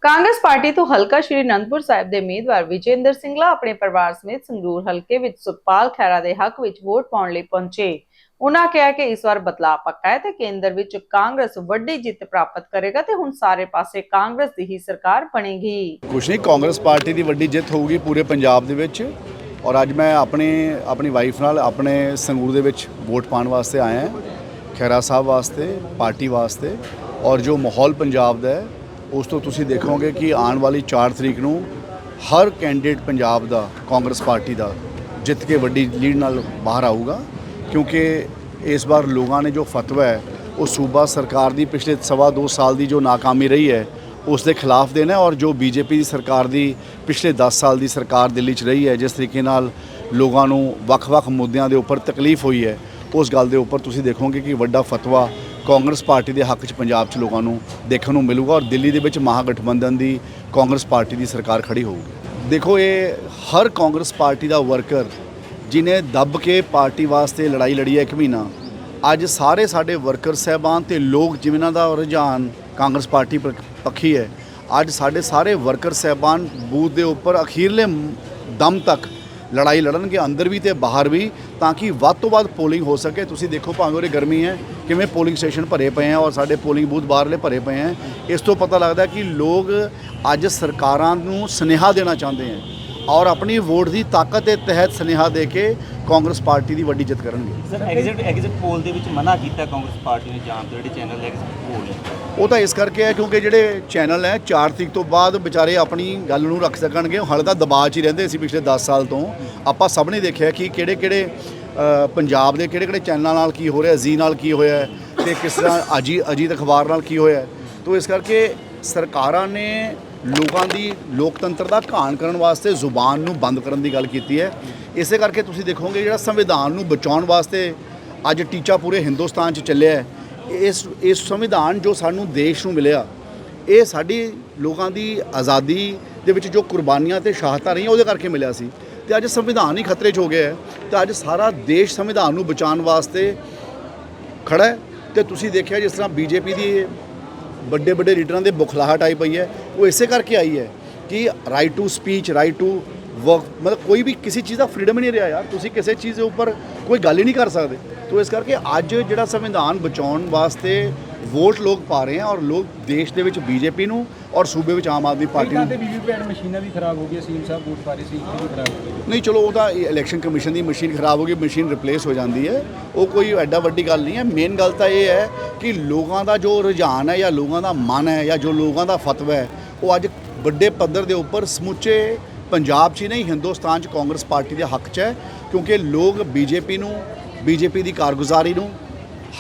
ਕਾਂਗਰਸ ਪਾਰਟੀ ਤੋਂ ਹਲਕਾ ਸ਼੍ਰੀ ਅਨੰਦਪੁਰ ਸਾਹਿਬ ਦੇ ਉਮੀਦਵਾਰ ਵਿਜੇਂਦਰ ਸਿੰਘਲਾ ਆਪਣੇ ਪਰਿਵਾਰ ਸਮੇਤ ਸੰਗਰੂਰ ਹਲਕੇ ਵਿੱਚ ਸੁਖਪਾਲ ਖੈਰਾ ਦੇ ਹੱਕ ਵਿੱਚ ਵੋਟ ਪਾਉਣ ਲਈ ਪਹੁੰਚੇ। ਉਹਨਾਂ ਕਿਹਾ ਕਿ ਇਸ ਵਾਰ ਬਦਲਾਅ ਪੱਕਾ ਹੈ ਤੇ ਕੇਂਦਰ ਵਿੱਚ ਕਾਂਗਰਸ ਵੱਡੀ ਜਿੱਤ ਪ੍ਰਾਪਤ ਕਰੇਗਾ ਤੇ ਹੁਣ ਸਾਰੇ ਪਾਸੇ ਕਾਂਗਰਸ ਦੀ ਹੀ ਸਰਕਾਰ ਬਣੇਗੀ। ਕੁਛ ਨਹੀਂ, ਕਾਂਗਰਸ ਪਾਰਟੀ ਦੀ ਵੱਡੀ ਜਿੱਤ ਹੋਊਗੀ ਪੂਰੇ ਪੰਜਾਬ ਦੇ ਵਿੱਚ ਔਰ ਅੱਜ ਮੈਂ ਆਪਣੇ, ਆਪਣੀ ਵਾਈਫ ਨਾਲ ਆਪਣੇ ਸੰਗਰੂਰ ਦੇ ਵਿੱਚ ਵੋਟ ਪਾਉਣ ਵਾਸਤੇ ਆਇਆ ਹਾਂ ਖੈਰਾ ਸਾਹਿਬ ਵਾਸਤੇ, ਪਾਰਟੀ ਵਾਸਤੇ ਔਰ ਜੋ ਮਾਹੌਲ ਪੰਜਾਬ ਦਾ ਹੈ, ਉਸ ਤੋਂ ਤੁਸੀਂ ਦੇਖੋਗੇ ਕਿ ਆਉਣ ਵਾਲੀ 4 ਤਰੀਕ ਨੂੰ ਹਰ ਕੈਂਡੀਡੇਟ ਪੰਜਾਬ ਦਾ, ਕਾਂਗਰਸ ਪਾਰਟੀ ਦਾ ਜਿੱਤ ਕੇ ਵੱਡੀ ਲੀਡ ਨਾਲ ਬਾਹਰ ਆਊਗਾ। ਕਿਉਂਕਿ ਇਸ ਵਾਰ ਲੋਕਾਂ ਨੇ ਜੋ ਫਤਵਾ ਹੈ, ਉਹ ਸੂਬਾ ਸਰਕਾਰ ਦੀ ਪਿਛਲੇ ਸਵਾ ਦੋ ਸਾਲ ਦੀ ਜੋ ਨਾਕਾਮੀ ਰਹੀ ਹੈ, ਉਸ ਦੇ ਖਿਲਾਫ ਦੇਣਾ ਔਰ ਜੋ ਬੀਜੇਪੀ ਦੀ ਸਰਕਾਰ ਦੀ ਪਿਛਲੇ 10 ਸਾਲ ਦੀ ਸਰਕਾਰ ਦਿੱਲੀ 'ਚ ਰਹੀ ਹੈ, ਜਿਸ ਤਰੀਕੇ ਨਾਲ ਲੋਕਾਂ ਨੂੰ ਵੱਖ-ਵੱਖ ਮੁੱਦਿਆਂ ਦੇ ਉੱਪਰ ਤਕਲੀਫ ਹੋਈ ਹੈ, ਉਸ ਗੱਲ ਦੇ ਉੱਪਰ ਤੁਸੀਂ ਦੇਖੋਗੇ ਕਿ ਵੱਡਾ ਫਤਵਾ ਕਾਂਗਰਸ ਪਾਰਟੀ ਦੇ ਹੱਕ 'ਚ ਪੰਜਾਬ 'ਚ ਲੋਕਾਂ ਨੂੰ ਦੇਖਣ ਨੂੰ ਮਿਲੂਗਾ ਔਰ ਦਿੱਲੀ ਦੇ ਵਿੱਚ ਮਹਾਗਠਬੰਧਨ ਦੀ ਕਾਂਗਰਸ ਪਾਰਟੀ ਦੀ ਸਰਕਾਰ ਖੜੀ ਹੋਊਗੀ। ਦੇਖੋ, ਇਹ ਹਰ ਕਾਂਗਰਸ ਪਾਰਟੀ ਦਾ ਵਰਕਰ ਜਿਨੇ ਦੱਬ ਕੇ ਪਾਰਟੀ ਵਾਸਤੇ ਲੜਾਈ ਲੜੀ ਹੈ ਇੱਕ ਮਹੀਨਾ, ਅੱਜ ਸਾਰੇ ਸਾਡੇ ਵਰਕਰ ਸਹਿਬਾਨ ਤੇ ਲੋਕ ਜਿਨ੍ਹਾਂ ਦਾ ਰੁਝਾਨ ਕਾਂਗਰਸ ਪਾਰਟੀ ਪੱਖ- ਪੱਖੀ ਹੈ, ਅੱਜ ਸਾਡੇ ਸਾਰੇ ਵਰਕਰ ਸਹਿਬਾਨ ਬੂਥ ਦੇ ਉੱਪਰ ਅਖੀਰਲੇ ਦਮ ਤੱਕ ਲੜਾਈ ਲੜਨਗੇ, ਅੰਦਰ ਵੀ ਤੇ ਬਾਹਰ ਵੀ, ਤਾਂ ਕਿ ਵੱਧ ਤੋਂ ਵੱਧ ਪੋਲਿੰਗ ਹੋ ਸਕੇ। ਤੁਸੀਂ ਦੇਖੋ ਭਾਵੇਂ ਉਰੇ ਗਰਮੀ ਹੈ, ਕਿਵੇਂ ਪੋਲਿੰਗ ਸਟੇਸ਼ਨ ਭਰੇ ਪਏ ਆ ਔਰ ਸਾਡੇ ਪੋਲਿੰਗ ਬੂਥ ਬਾਹਰਲੇ ਭਰੇ ਪਏ ਆ ਇਸ ਤੋਂ ਪਤਾ ਲੱਗਦਾ ਕਿ ਲੋਕ ਅੱਜ ਸਰਕਾਰਾਂ ਨੂੰ ਸੁਨੇਹਾ ਦੇਣਾ ਚਾਹੁੰਦੇ ਆ ਔਰ ਆਪਣੀ ਵੋਟ ਦੀ ਤਾਕਤ ਦੇ ਤਹਿਤ ਸੁਨੇਹਾ ਦੇ ਕੇ ਕਾਂਗਰਸ ਪਾਰਟੀ ਦੀ ਵੱਡੀ ਜਿੱਤ ਕਰਨਗੇ। ਸਰ ਐਗਜ਼ਿਟ ਐਗਜ਼ਿਟ ਪੋਲ ਦੇ ਵਿੱਚ ਮਨਾ ਕੀਤਾ ਕਾਂਗਰਸ ਪਾਰਟੀ ਨੇ ਜਾਣ ਤੋਂ ਜਿਹੜੇ ਚੈਨਲ ਐਗਜ਼ਿਟ ਪੋਲ ਨੇ? ਉਹ ਤਾਂ ਇਸ ਕਰਕੇ ਹੈ ਕਿਉਂਕਿ ਜਿਹੜੇ ਚੈਨਲ ਹੈ 4 ਤਰੀਕ ਤੋਂ ਬਾਅਦ ਵਿਚਾਰੇ ਆਪਣੀ ਗੱਲ ਨੂੰ ਰੱਖ ਸਕਣਗੇ। ਹਾਲੇ ਤਾਂ ਦਬਾਅ 'ਚ ਹੀ ਰਹਿੰਦੇ ਸੀ ਪਿਛਲੇ 10 ਸਾਲ ਤੋਂ। ਆਪਾਂ ਸਭ ਨੇ ਦੇਖਿਆ ਕਿ ਕਿਹੜੇ ਕਿਹੜੇ ਪੰਜਾਬ ਦੇ ਕਿਹੜੇ ਕਿਹੜੇ ਚੈਨਲਾਂ ਨਾਲ ਕੀ ਹੋ ਰਿਹਾ ਜ਼ੀ ਨਾਲ ਕੀ ਹੋਇਆ ਹੈ ਤੇ ਕਿਸ ਤਰ੍ਹਾਂ ਅਜੀ ਅਜੀਤ ਅਖਬਾਰ ਨਾਲ ਕੀ ਹੋਇਆ ਹੈ। ਤੋ ਇਸ ਕਰਕੇ ਸਰਕਾਰਾਂ ਨੇ ਲੋਕਾਂ ਦੀ ਲੋਕਤੰਤਰ ਦਾ ਘਾਣ ਕਰਨ ਵਾਸਤੇ ਜ਼ੁਬਾਨ ਨੂੰ ਬੰਦ ਕਰਨ ਦੀ ਗੱਲ ਕੀਤੀ ਹੈ। ਇਸੇ ਕਰਕੇ ਤੁਸੀਂ ਦੇਖੋਗੇ ਜਿਹੜਾ ਸੰਵਿਧਾਨ ਨੂੰ ਬਚਾਉਣ ਵਾਸਤੇ ਅੱਜ ਟੀਚਾ ਪੂਰੇ ਹਿੰਦੁਸਤਾਨ 'ਚ ਚੱਲਿਆ ਹੈ। ਇਸ ਇਸ ਸੰਵਿਧਾਨ ਜੋ ਸਾਨੂੰ ਦੇਸ਼ ਨੂੰ ਮਿਲਿਆ, ਇਹ ਸਾਡੀ ਲੋਕਾਂ ਦੀ ਆਜ਼ਾਦੀ ਦੇ ਵਿੱਚ ਜੋ ਕੁਰਬਾਨੀਆਂ ਤੇ ਸ਼ਹਾਦਤਾਂ ਰਹੀਆਂ, ਉਹਦੇ ਕਰਕੇ ਮਿਲਿਆ ਸੀ। ਤੇ ਅੱਜ ਸੰਵਿਧਾਨ ਹੀ ਖਤਰੇ 'ਚ ਹੋ ਗਿਆ ਹੈ। ਤੇ ਅੱਜ ਸਾਰਾ ਦੇਸ਼ ਸੰਵਿਧਾਨ ਨੂੰ ਬਚਾਉਣ ਵਾਸਤੇ ਖੜਾ ਹੈ। ਤੇ ਤੁਸੀਂ ਦੇਖਿਆ ਜਿਸ ਤਰ੍ਹਾਂ ਬੀਜੇਪੀ ਦੀ ਵੱਡੇ ਵੱਡੇ ਲੀਡਰਾਂ ਦੇ ਬੁਖਲਾਹਟ ਆਈ ਪਈ ਹੈ। ਉਹ ਇਸੇ ਕਰਕੇ ਆਈ ਹੈ ਕਿ right to speech right to work ਮਤਲਬ ਕੋਈ ਵੀ ਕਿਸੇ ਚੀਜ਼ ਦਾ ਫਰੀडम ਹੀ ਨਹੀਂ ਰਿਹਾ ਯਾਰ। ਤੁਸੀਂ ਕਿਸੇ ਚੀਜ਼ ਦੇ ਉੱਪਰ ਕੋਈ ਗੱਲ ਹੀ ਨਹੀਂ ਕਰ ਸਕਦੇ। ਤੋ ਇਸ ਕਰਕੇ ਅੱਜ ਜਿਹੜਾ ਸੰਵਿਧਾਨ ਬਚਾਉਣ ਵਾਸਤੇ ਵੋਟ ਲੋਕ ਪਾ ਰਹੇ ਆ ਔਰ ਲੋਕ ਦੇਸ਼ ਦੇ ਵਿੱਚ ਬੀਜੇਪੀ ਨੂੰ ਔਰ ਸੂਬੇ ਵਿੱਚ ਆਮ ਆਦਮੀ ਪਾਰਟੀ ਨੂੰ ਵੀਵੀਪੈਟ ਮਸ਼ੀਨਾਂ ਵੀ ਖਰਾਬ ਹੋ ਗਈਆਂ ਸੀਮ ਸਾਹਿਬ ਵੋਟ ਪਾ ਰਹੇ ਸੀ ਉਹ ਵੀ ਖਰਾਬ ਹੋ ਗਈ ਨਹੀਂ ਚਲੋ ਉਹਦਾ ਇਲੈਕਸ਼ਨ ਕਮਿਸ਼ਨ ਦੀ ਮਸ਼ੀਨ ਖਰਾਬ ਹੋ ਗਈ ਮਸ਼ੀਨ ਰਿਪਲੇਸ ਹੋ ਜਾਂਦੀ ਹੈ। ਉਹ ਕੋਈ ਐਡਾ ਵੱਡੀ ਗੱਲ ਨਹੀਂ ਹੈ। ਮੇਨ ਗੱਲ ਤਾਂ ਇਹ ਹੈ ਕਿ ਲੋਕਾਂ ਦਾ ਜੋ ਰੁਝਾਨ ਹੈ ਜਾਂ ਲੋਕਾਂ ਦਾ ਮਨ ਹੈ ਜਾਂ ਜੋ ਲੋਕਾਂ ਦਾ ਫਤਵਾ ਹੈ ਉਹ ਅੱਜ ਵੱਡੇ ਪੱਧਰ ਦੇ ਉੱਪਰ ਸਮੁੱਚੇ ਪੰਜਾਬ 'ਚ ਹੀ ਨਹੀਂ ਹਿੰਦੁਸਤਾਨ 'ਚ ਕਾਂਗਰਸ ਪਾਰਟੀ ਦੇ ਹੱਕ 'ਚ ਹੈ ਕਿਉਂਕਿ ਲੋਕ ਬੀਜੇਪੀ ਨੂੰ ਬੀਜੇਪੀ ਦੀ ਕਾਰਗੁਜ਼ਾਰੀ ਨੂੰ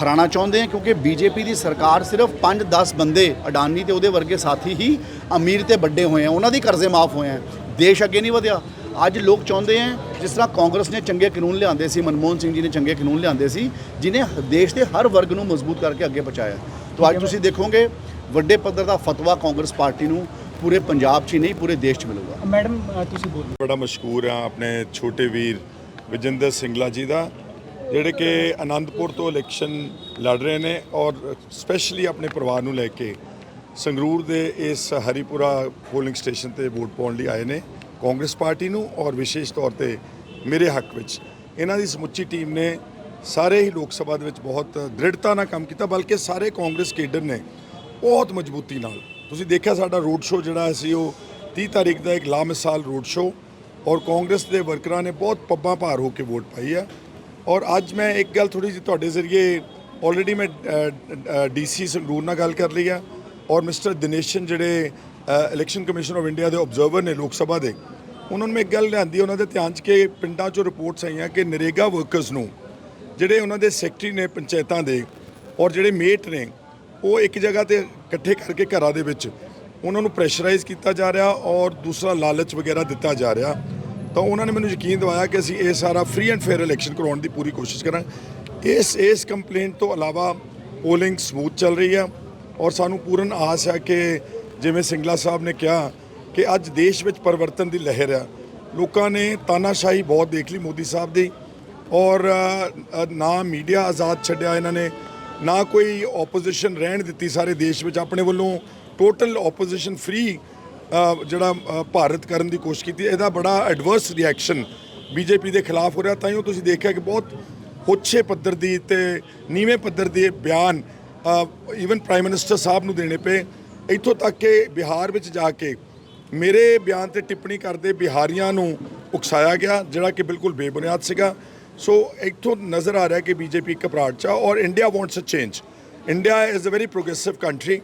ਹਰਾਣਾ ਚਾਹੁੰਦੇ ਆ ਕਿਉਂਕਿ ਬੀਜੇਪੀ ਦੀ ਸਰਕਾਰ ਸਿਰਫ 5-10 ਬੰਦੇ ਅਡਾਨੀ ਤੇ ਉਹਦੇ ਵਰਗੇ ਸਾਥੀ ਹੀ ਅਮੀਰ ਤੇ ਵੱਡੇ ਹੋਏ ਆ। ਉਹਨਾਂ ਦੀ ਕਰਜ਼ੇ ਮਾਫ ਹੋਏ ਆ। ਦੇਸ਼ ਅੱਗੇ ਨਹੀਂ ਵਧਿਆ। ਅੱਜ ਲੋਕ ਚਾਹੁੰਦੇ ਆ ਜਿਸ ਤਰ੍ਹਾਂ ਕਾਂਗਰਸ ਨੇ ਚੰਗੇ ਕਾਨੂੰਨ ਲਿਆਂਦੇ ਸੀ ਮਨਮੋਹਨ ਸਿੰਘ ਜੀ ਨੇ ਚੰਗੇ ਕਾਨੂੰਨ ਲਿਆਂਦੇ ਸੀ ਜਿਨੇ ਦੇਸ਼ ਦੇ ਹਰ ਵਰਗ ਨੂੰ ਮਜ਼ਬੂਤ ਕਰਕੇ ਅੱਗੇ ਪਹੁੰਚਾਇਆ। ਤਾਂ ਅੱਜ ਤੁਸੀਂ ਦੇਖੋਗੇ ਵੱਡੇ ਪੱਧਰ ਦਾ ਫਤਵਾ ਕਾਂਗਰਸ ਪਾਰਟੀ ਨੂੰ ਪੂਰੇ ਪੰਜਾਬ 'ਚ ਹੀ ਨਹੀਂ ਪੂਰੇ ਦੇਸ਼ 'ਚ ਮਿਲੂਗਾ। ਮੈਡਮ ਤੁਸੀਂ ਬੋਲੋ। ਬੜਾ ਮਸ਼ਹੂਰ ਆ ਆਪਣੇ ਛੋਟੇ ਵੀਰ ਵਿਜੇਂਦਰ ਸਿੰਗਲਾ ਜੀ ਦਾ। ਜਿਹੜੇ ਕਿ ਆਨੰਦਪੁਰ ਤੋਂ ਇਲੈਕਸ਼ਨ ਲੜ ਰਹੇ ਨੇ ਔਰ ਸਪੈਸ਼ਲੀ ਆਪਣੇ ਪਰਿਵਾਰ ਨੂੰ ਲੈ ਕੇ ਸੰਗਰੂਰ ਦੇ ਇਸ ਹਰੀਪੁਰਾ ਪੋਲਿੰਗ ਸਟੇਸ਼ਨ ਤੇ ਵੋਟ ਪਾਉਣ ਲਈ ਆਏ ਨੇ ਕਾਂਗਰਸ ਪਾਰਟੀ ਨੂੰ ਔਰ ਵਿਸ਼ੇਸ਼ ਤੌਰ ਤੇ ਮੇਰੇ ਹੱਕ ਵਿੱਚ। ਇਹਨਾਂ ਦੀ ਸਮੁੱਚੀ ਟੀਮ ਨੇ ਸਾਰੇ ਹੀ ਲੋਕ ਸਭਾ ਦੇ ਵਿੱਚ ਬਹੁਤ ਦ੍ਰਿੜਤਾ ਨਾਲ ਕੰਮ ਕੀਤਾ, ਬਲਕਿ ਸਾਰੇ ਕਾਂਗਰਸ ਕੇਡਰ ਨੇ ਬਹੁਤ ਮਜ਼ਬੂਤੀ ਨਾਲ। ਤੁਸੀਂ ਦੇਖਿਆ ਸਾਡਾ ਰੋਡ ਸ਼ੋਅ ਜਿਹੜਾ ਸੀ, ਉਹ 30 ਤਾਰੀਖ ਦਾ ਇੱਕ ਲਾਮਿਸਾਲ ਰੋਡ ਸ਼ੋਅ ਔਰ ਕਾਂਗਰਸ ਦੇ ਵਰਕਰਾਂ ਨੇ ਬਹੁਤ ਪੱਬਾਂ ਭਾਰ ਹੋ ਕੇ ਵੋਟ ਪਾਈ ਹੈ ਔਰ ਅੱਜ ਮੈਂ ਇੱਕ ਗੱਲ ਥੋੜੀ ਜਿਹੀ ਤੁਹਾਡੇ ਜ਼ਰੀਏ ਆਲਰੇਡੀ ਮੈਂ ਡੀਸੀ ਸੰਗਰੂਰ ਨਾਲ ਗੱਲ ਕਰ ਲਈ ਆ। ਔਰ ਮਿਸਟਰ ਦਿਨੇਸ਼ਨ ਜਿਹੜੇ ਇਲੈਕਸ਼ਨ ਕਮਿਸ਼ਨ ਆਫ ਇੰਡੀਆ ਦੇ ਆਬਜ਼ਰਵਰ ਨੇ ਲੋਕ ਸਭਾ ਦੇ, ਉਹਨਾਂ ਨੂੰ ਮੈਂ ਇੱਕ ਗੱਲ ਲਿਆਂਦੀ, ਉਹਨਾਂ ਦੇ ਧਿਆਨ 'ਚ ਕਿ ਪਿੰਡਾਂ 'ਚੋਂ ਰਿਪੋਰਟਸ ਆਈਆਂ ਕਿ ਨਰੇਗਾ ਵਰਕਰਸ ਨੂੰ ਜਿਹੜੇ ਉਹਨਾਂ ਦੇ ਸੈਕਟਰੀ ਨੇ ਪੰਚਾਇਤਾਂ ਦੇ ਔਰ ਜਿਹੜੇ ਮੇਟ ਨੇ, ਉਹ ਇੱਕ ਜਗ੍ਹਾ ਤੇ ਇਕੱਠੇ ਕਰਕੇ ਘਰਾਂ ਦੇ ਵਿੱਚ ਉਹਨਾਂ ਨੂੰ ਪ੍ਰੈਸ਼ਰਾਈਜ਼ ਕੀਤਾ ਜਾ ਰਿਹਾ ਔਰ ਦੂਸਰਾ ਲਾਲਚ ਵਗੈਰਾ ਦਿੱਤਾ ਜਾ ਰਿਹਾ। ਤਾਂ ਉਹਨਾਂ ਨੇ ਮੈਨੂੰ ਯਕੀਨ ਦਿਵਾਇਆ ਕਿ ਅਸੀਂ ਇਹ ਸਾਰਾ ਫ੍ਰੀ ਐਂਡ ਫੇਅਰ ਇਲੈਕਸ਼ਨ ਕਰਵਾਉਣ ਦੀ ਪੂਰੀ ਕੋਸ਼ਿਸ਼ ਕਰਾਂਗੇ। ਇਸ ਇਸ ਕੰਪਲੇਂਟ ਤੋਂ ਇਲਾਵਾ ਪੋਲਿੰਗ ਸਮੂਥ ਚੱਲ ਰਹੀ ਆ ਔਰ ਸਾਨੂੰ ਪੂਰਨ ਆਸ ਹੈ ਕਿ ਜਿਵੇਂ ਸਿੰਗਲਾ ਸਾਹਿਬ ਨੇ ਕਿਹਾ ਕਿ ਅੱਜ ਦੇਸ਼ ਵਿੱਚ ਪਰਿਵਰਤਨ ਦੀ ਲਹਿਰ ਆ। ਲੋਕਾਂ ਨੇ ਤਾਨਾਸ਼ਾਹੀ ਬਹੁਤ ਦੇਖ ਲਈ ਮੋਦੀ ਸਾਹਿਬ ਦੀ ਔਰ ਨਾ ਮੀਡੀਆ ਆਜ਼ਾਦ ਛੱਡਿਆ ਇਹਨਾਂ ਨੇ, ਨਾ ਕੋਈ ਆਪੋਜੀਸ਼ਨ ਰਹਿਣ ਦਿੱਤੀ ਸਾਰੇ ਦੇਸ਼ ਵਿੱਚ ਆਪਣੇ ਵੱਲੋਂ। ਟੋਟਲ ਆਪੋਜੀਸ਼ਨ ਫ੍ਰੀ ਜਿਹੜਾ ਭਾਰਤ ਕਰਨ ਦੀ ਕੋਸ਼ਿਸ਼ ਕੀਤੀ, ਇਹਦਾ ਬੜਾ ਐਡਵਰਸ ਰਿਐਕਸ਼ਨ ਬੀਜੇਪੀ ਦੇ ਖਿਲਾਫ ਹੋ ਰਿਹਾ। ਤਾਂ ਹੀ ਤੁਸੀਂ ਦੇਖਿਆ ਕਿ ਬਹੁਤ ਉੱਚੇ ਪੱਧਰ ਦੀ ਤੇ ਨੀਵੇਂ ਪੱਧਰ ਦੇ ਬਿਆਨ ਈਵਨ ਪ੍ਰਾਈਮ ਮਿਨਿਸਟਰ ਸਾਹਿਬ ਨੂੰ ਦੇਣੇ ਪਏ। ਇੱਥੋਂ ਤੱਕ ਕਿ ਬਿਹਾਰ ਵਿੱਚ ਜਾ ਕੇ ਮੇਰੇ ਬਿਆਨ ਤੇ ਟਿੱਪਣੀ ਕਰਦੇ ਬਿਹਾਰੀਆਂ ਨੂੰ ਉਕਸਾਇਆ ਗਿਆ, ਜਿਹੜਾ ਕਿ ਬਿਲਕੁਲ ਬੇਬੁਨਿਆਦ ਸੀਗਾ। ਸੋ ਇੱਥੋਂ ਨਜ਼ਰ ਆ ਰਿਹਾ ਕਿ ਬੀਜੇਪੀ ਘਬਰਾਹਟ 'ਚ ਆ ਔਰ India wants a change India is a very progressive country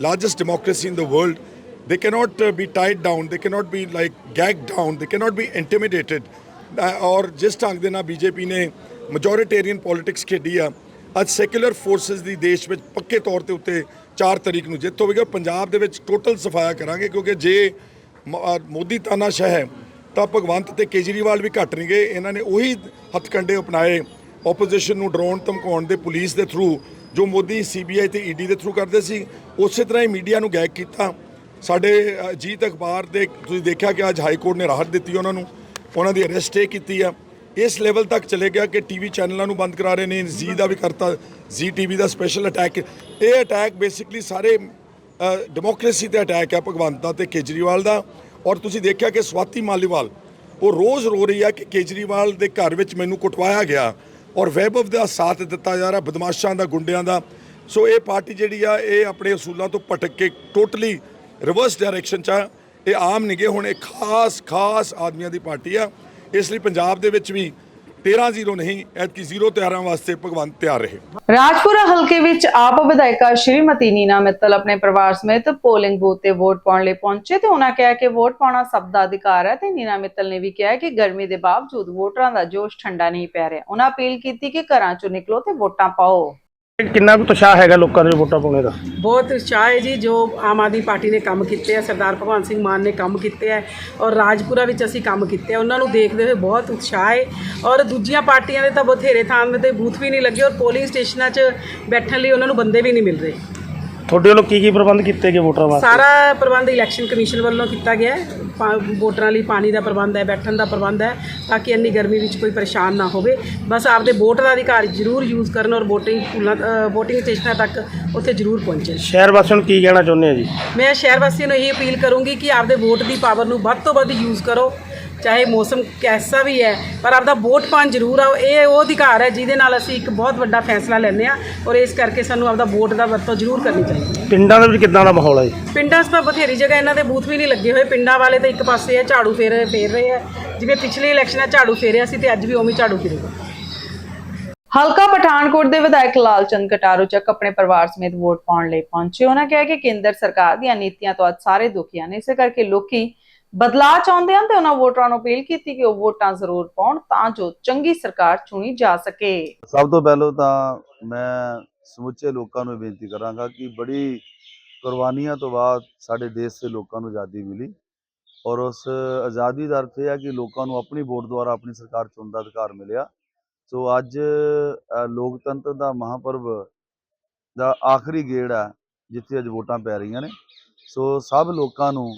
largest democracy in the world they cannot uh, be tied down. They cannot be like gagged down. They cannot be intimidated. ਔਰ ਜਿਸ ਢੰਗ ਦੇ ਨਾਲ BJP ਨੇ ਮੈਜੋਰਿਟੇਰੀਅਨ politics ਖੇਡੀ ਆ ਅੱਜ secular forces ਦੀ ਦੇਸ਼ ਵਿੱਚ ਪੱਕੇ ਤੌਰ ਤੇ ਉੱਤੇ 4 ਤਰੀਕ ਨੂੰ ਜਿੱਤ ਹੋਵੇਗਾ ਪੰਜਾਬ ਦੇ ਵਿੱਚ ਟੋਟਲ ਸਫਾਇਆ ਕਰਾਂਗੇ ਕਿਉਂਕਿ ਜੇ ਮ- ਮੋਦੀ ਤਾਨਾਸ਼ਾਹ ਹੈ ਤਾਂ ਭਗਵੰਤ ਤੇ ਕੇਜਰੀਵਾਲ ਵੀ ਘੱਟ ਨਹੀਂ ਇਹਨਾਂ ਨੇ ਉਹੀ ਹੱਥਕੰਡੇ ਅਪਣਾਏ ਆਪੋਜੀਸ਼ਨ ਨੂੰ ਡਰਾਉਣ ਧਮਕਾਉਣ ਦੇ ਪੁਲਿਸ ਦੇ ਥਰੂ ਜੋ ਮੋਦੀ ਸੀਬੀਆਈ ਤੇ ਈਡੀ ਦੇ ਥਰੂ ਕਰਦੇ ਸੀ ਉਸੇ ਤਰ੍ਹਾਂ ਹੀ ਮੀਡੀਆ ਨੂੰ ਗੈਗ ਕੀਤਾ ਸਾਡੇ ਜੀਤ ਅਖਬਾਰ ਦੇ, ਤੁਸੀਂ ਦੇਖਿਆ ਕਿ ਅੱਜ ਹਾਈ ਕੋਰਟ ਨੇ ਰਾਹਤ ਦਿੱਤੀ ਉਹਨਾਂ ਨੂੰ, ਉਹਨਾਂ ਦੀ ਅਰੈਸਟ ਇਹ ਕੀਤੀ ਆ। ਇਸ ਲੈਵਲ ਤੱਕ ਚਲੇ ਗਿਆ ਕਿ ਟੀਵੀ ਚੈਨਲਾਂ ਨੂੰ ਬੰਦ ਕਰਾ ਰਹੇ ਨੇ ਜ਼ੀ ਦਾ ਵੀ ਕਰਤਾ ਜ਼ੀ ਟੀਵੀ ਦਾ ਸਪੈਸ਼ਲ ਅਟੈਕ ਇਹ ਅਟੈਕ ਬੇਸਿਕਲੀ ਸਾਰੇ ਡੈਮੋਕ੍ਰੇਸੀ ਤੇ ਅਟੈਕ ਹੈ ਭਗਵੰਤ ਦਾ ਤੇ ਕੇਜਰੀਵਾਲ ਦਾ। ਔਰ ਤੁਸੀਂ ਦੇਖਿਆ ਕਿ ਸਵਾਤੀ ਮਾਲੀਵਾਲ, ਉਹ ਰੋਜ਼ ਰੋ ਰਹੀ ਆ ਕਿ ਕੇਜਰੀਵਾਲ ਦੇ ਘਰ ਵਿੱਚ ਮੈਨੂੰ ਕੁਟਵਾਇਆ ਗਿਆ। ਔਰ ਵੈਭਵ ਦਾ ਸਾਥ ਦਿੱਤਾ ਜਾ ਰਿਹਾ, ਬਦਮਾਸ਼ਾਂ ਦਾ, ਗੁੰਡਿਆਂ ਦਾ। ਸੋ ਇਹ ਪਾਰਟੀ ਜਿਹੜੀ ਆ, ਇਹ ਆਪਣੇ ਅਸੂਲਾਂ ਤੋਂ ਭਟਕ ਕੇ ਟੋਟਲੀ ਰਿਵਰਸ ਡਾਇਰੈਕਸ਼ਨ ਚ ਆ। ਇਹ ਆਮ ਨਿਗੇ ਹੁਣ ਇਹ ਖਾਸ ਖਾਸ ਆਦਮੀਆਂ ਦੀ ਪਾਰਟੀ ਆ। ਇਸ ਲਈ ਪੰਜਾਬ ਦੇ ਵਿੱਚ ਵੀ 13-0 ਨਹੀਂ, ਐਤਕੀ 0 ਤਿਆਰਾਂ ਵਾਸਤੇ ਭਗਵੰਤ ਤਿਆਰ ਰਹੇ। ਰਾਜਪੁਰਾ ਹਲਕੇ ਵਿੱਚ ਆਪ ਵਿਧਾਇਕਾ ਸ਼੍ਰੀਮਤੀ ਨੀਨਾ ਮਿੱਤਲ ਆਪਣੇ ਪਰਿਵਾਰ ਸਮੇਤ ਪੋਲਿੰਗ ਬੂਥ ਤੇ ਵੋਟ ਪਾਉਣ ਲਈ ਪਹੁੰਚੇ ਤੇ ਉਹਨਾਂ ਕਿਹਾ ਕਿ ਵੋਟ ਪਾਉਣਾ ਸਭ ਦਾ ਅਧਿਕਾਰ ਹੈ ਤੇ ਨੀਨਾ ਮਿੱਤਲ ਨੇ ਵੀ ਕਿਹਾ ਕਿ ਗਰਮੀ ਦੇ ਬਾਵਜੂਦ ਵੋਟਰਾਂ ਦਾ ਜੋਸ਼ ਠੰਡਾ ਨਹੀਂ ਪੈ ਰਿਹਾ। ਉਹਨਾਂ ਅਪੀਲ ਕੀਤੀ ਕਿ ਘਰਾਂ ਚੋਂ ਨਿਕਲੋ ਤੇ ਵੋਟਾਂ ਪਾਓ। ਕਿੰਨਾ ਕੁ ਉਤਸ਼ਾਹ ਹੈਗਾ ਲੋਕਾਂ ਦੇ ਵੋਟਾਂ ਪਾਉਣੇ ਦਾ? ਬਹੁਤ ਉਤਸ਼ਾਹ ਹੈ ਜੀ, ਜੋ ਆਮ ਆਦਮੀ ਪਾਰਟੀ ਨੇ ਕੰਮ ਕੀਤੇ ਆ, ਸਰਦਾਰ ਭਗਵੰਤ ਸਿੰਘ ਮਾਨ ਨੇ ਕੰਮ ਕੀਤੇ ਆ ਔਰ ਰਾਜਪੁਰਾ ਵਿੱਚ ਅਸੀਂ ਕੰਮ ਕੀਤੇ ਆ। ਉਹਨਾਂ ਨੂੰ ਦੇਖਦੇ ਹੋਏ ਬਹੁਤ ਉਤਸ਼ਾਹ ਹੈ ਔਰ ਦੂਜੀਆਂ ਪਾਰਟੀਆਂ ਦੇ ਤਾਂ ਬਥੇਰੇ ਥਾਂ ਤੇ ਬੂਥ ਵੀ ਨਹੀਂ ਲੱਗੇ ਔਰ ਪੋਲਿੰਗ ਸਟੇਸ਼ਨਾਂ 'ਚ ਬੈਠਣ ਲਈ ਉਹਨਾਂ ਨੂੰ ਬੰਦੇ ਵੀ ਨਹੀਂ ਮਿਲ ਰਹੇ। ਤੁਹਾਡੇ ਵੱਲੋਂ ਕੀ ਕੀ ਪ੍ਰਬੰਧ ਕੀਤੇ ਗਏ ਵੋਟਰਾਂ ਵਾਸਤੇ? ਸਾਰਾ ਪ੍ਰਬੰਧ ਇਲੈਕਸ਼ਨ ਕਮਿਸ਼ਨ ਵੱਲੋਂ ਕੀਤਾ ਗਿਆ ਹੈ। ਪਾ- ਵੋਟਰਾਂ ਲਈ ਪਾਣੀ ਦਾ ਪ੍ਰਬੰਧ ਹੈ ਬੈਠਣ ਦਾ ਪ੍ਰਬੰਧ ਹੈ ਤਾਂ ਕਿ ਇੰਨੀ ਗਰਮੀ ਵਿੱਚ ਕੋਈ ਪਰੇਸ਼ਾਨ ਨਾ ਹੋਵੇ। ਬਸ ਆਪਦੇ ਵੋਟ ਦਾ ਅਧਿਕਾਰ ਜ਼ਰੂਰ ਯੂਜ਼ ਕਰਨ ਔਰ VOTING ਪੂਲਾਂ VOTING ਸਟੇਸ਼ਨਾਂ ਤੱਕ ਉੱਥੇ ਜ਼ਰੂਰ ਪਹੁੰਚਣ ਸ਼ਹਿਰ ਵਾਸੀਆਂ ਨੂੰ ਕੀ ਕਹਿਣਾ ਚਾਹੁੰਦੇ ਆ ਜੀ? ਮੈਂ ਸ਼ਹਿਰ ਵਾਸੀਆਂ ਨੂੰ ਇਹ ਅਪੀਲ ਕਰੂੰਗੀ ਕਿ ਆਪਦੇ ਵੋਟ ਦੀ ਪਾਵਰ ਨੂੰ ਵੱਧ ਤੋਂ ਵੱਧ ਯੂਜ਼ ਕਰੋ। ਚਾਹੇ ਮੌਸਮ ਕੈਸਾ ਵੀ ਹੈ ਪਰ ਆਪਦਾ ਵੋਟ ਪਾਉਣ ਜ਼ਰੂਰ ਆਓ। ਇਹ ਉਹ ਅਧਿਕਾਰ ਹੈ ਜਿਹਦੇ ਨਾਲ ਅਸੀਂ ਇੱਕ ਬਹੁਤ ਵੱਡਾ ਫੈਸਲਾ ਲੈਂਦੇ ਆ ਔਰ ਇਸ ਕਰਕੇ ਸਾਨੂੰ ਆਪਦਾ ਵੋਟ ਦਾ ਵਰਤੋਂ ਜ਼ਰੂਰ ਕਰਨੀ ਚਾਹੀਦੀ ਹੈ। ਪਿੰਡਾਂ ਦੇ ਵਿੱਚ ਕਿੱਦਾਂ ਦਾ ਮਾਹੌਲ ਹੈ ਜੀ? ਪਿੰਡਾਂ 'ਚ ਤਾਂ ਬਥੇਰੀ ਜਗ੍ਹਾ ਇਹਨਾਂ ਦੇ ਬੂਥ ਵੀ ਨਹੀਂ ਲੱਗੇ ਹੋਏ। ਪਿੰਡਾਂ ਵਾਲੇ ਤਾਂ ਇੱਕ ਪਾਸੇ ਆ ਝਾੜੂ ਫੇਰ ਫੇਰ ਰਹੇ ਆ ਜਿਵੇਂ ਪਿਛਲੀ ਇਲੈਕਸ਼ਨਾਂ 'ਚ ਝਾੜੂ ਫੇਰਿਆ ਸੀ ਤੇ ਅੱਜ ਵੀ ਉਵੇਂ ਹੀ ਝਾੜੂ ਫੇਰੇਗਾ ਹਲਕਾ ਪਠਾਨਕੋਟ ਦੇ ਵਿਧਾਇਕ ਲਾਲਚੰਦ ਕਟਾਰੂ ਚੱਕ ਆਪਣੇ ਪਰਿਵਾਰ ਸਮੇਤ ਵੋਟ ਪਾਉਣ ਲਈ ਪਹੁੰਚੇ। ਉਹਨਾਂ ਕਿਹਾ ਕਿ ਕੇਂਦਰ ਸਰਕਾਰ ਦੀਆਂ ਨੀਤੀਆਂ ਤੋਂ ਅੱਜ ਸਾਰੇ ਦੁਖੀ ਹਨ। ਇਸੇ ਕਰਕੇ ਲੋਕੀ ਬਦਲਾਅ ਚਾਹੁੰਦੇ ਹਨ ਤੇ ਉਹਨਾਂ ਵੋਟਰਾਂ ਨੂੰ ਅਪੀਲ ਕੀਤੀ ਕਿ ਉਹ ਵੋਟਾਂ ਜ਼ਰੂਰ ਪਾਉਣ ਤਾਂ ਜੋ ਚੰਗੀ ਸਰਕਾਰ ਚੁਣੀ ਜਾ ਸਕੇ। ਸਭ ਤੋਂ ਪਹਿਲਾਂ ਤਾਂ ਮੈਂ ਸਮੁੱਚੇ ਲੋਕਾਂ ਨੂੰ ਬੇਨਤੀ ਕਰਾਂਗਾ ਕਿ ਬੜੀ ਕੁਰਬਾਨੀਆਂ ਤੋਂ ਬਾਅਦ ਸਾਡੇ ਦੇਸ਼ ਦੇ ਲੋਕਾਂ ਨੂੰ ਆਜ਼ਾਦੀ ਮਿਲੀ ਔਰ ਉਸ ਆਜ਼ਾਦੀ ਦਾ ਅਰਥ ਇਹ ਹੈ ਕਿ ਲੋਕਾਂ ਨੂੰ ਆਪਣੀ ਵੋਟ ਦੁਆਰਾ ਆਪਣੀ ਸਰਕਾਰ ਚੁਣਨ ਦਾ ਅਧਿਕਾਰ ਮਿਲਿਆ। ਸੋ ਅੱਜ ਲੋਕਤੰਤਰ ਦਾ ਮਹਾਪਰਵ ਦਾ ਆਖਰੀ ਗੇੜ ਹੈ ਜਿੱਥੇ ਅੱਜ ਵੋਟਾਂ ਪੈ ਰਹੀਆਂ ਨੇ। ਸੋ ਸਭ ਲੋਕਾਂ ਨੂੰ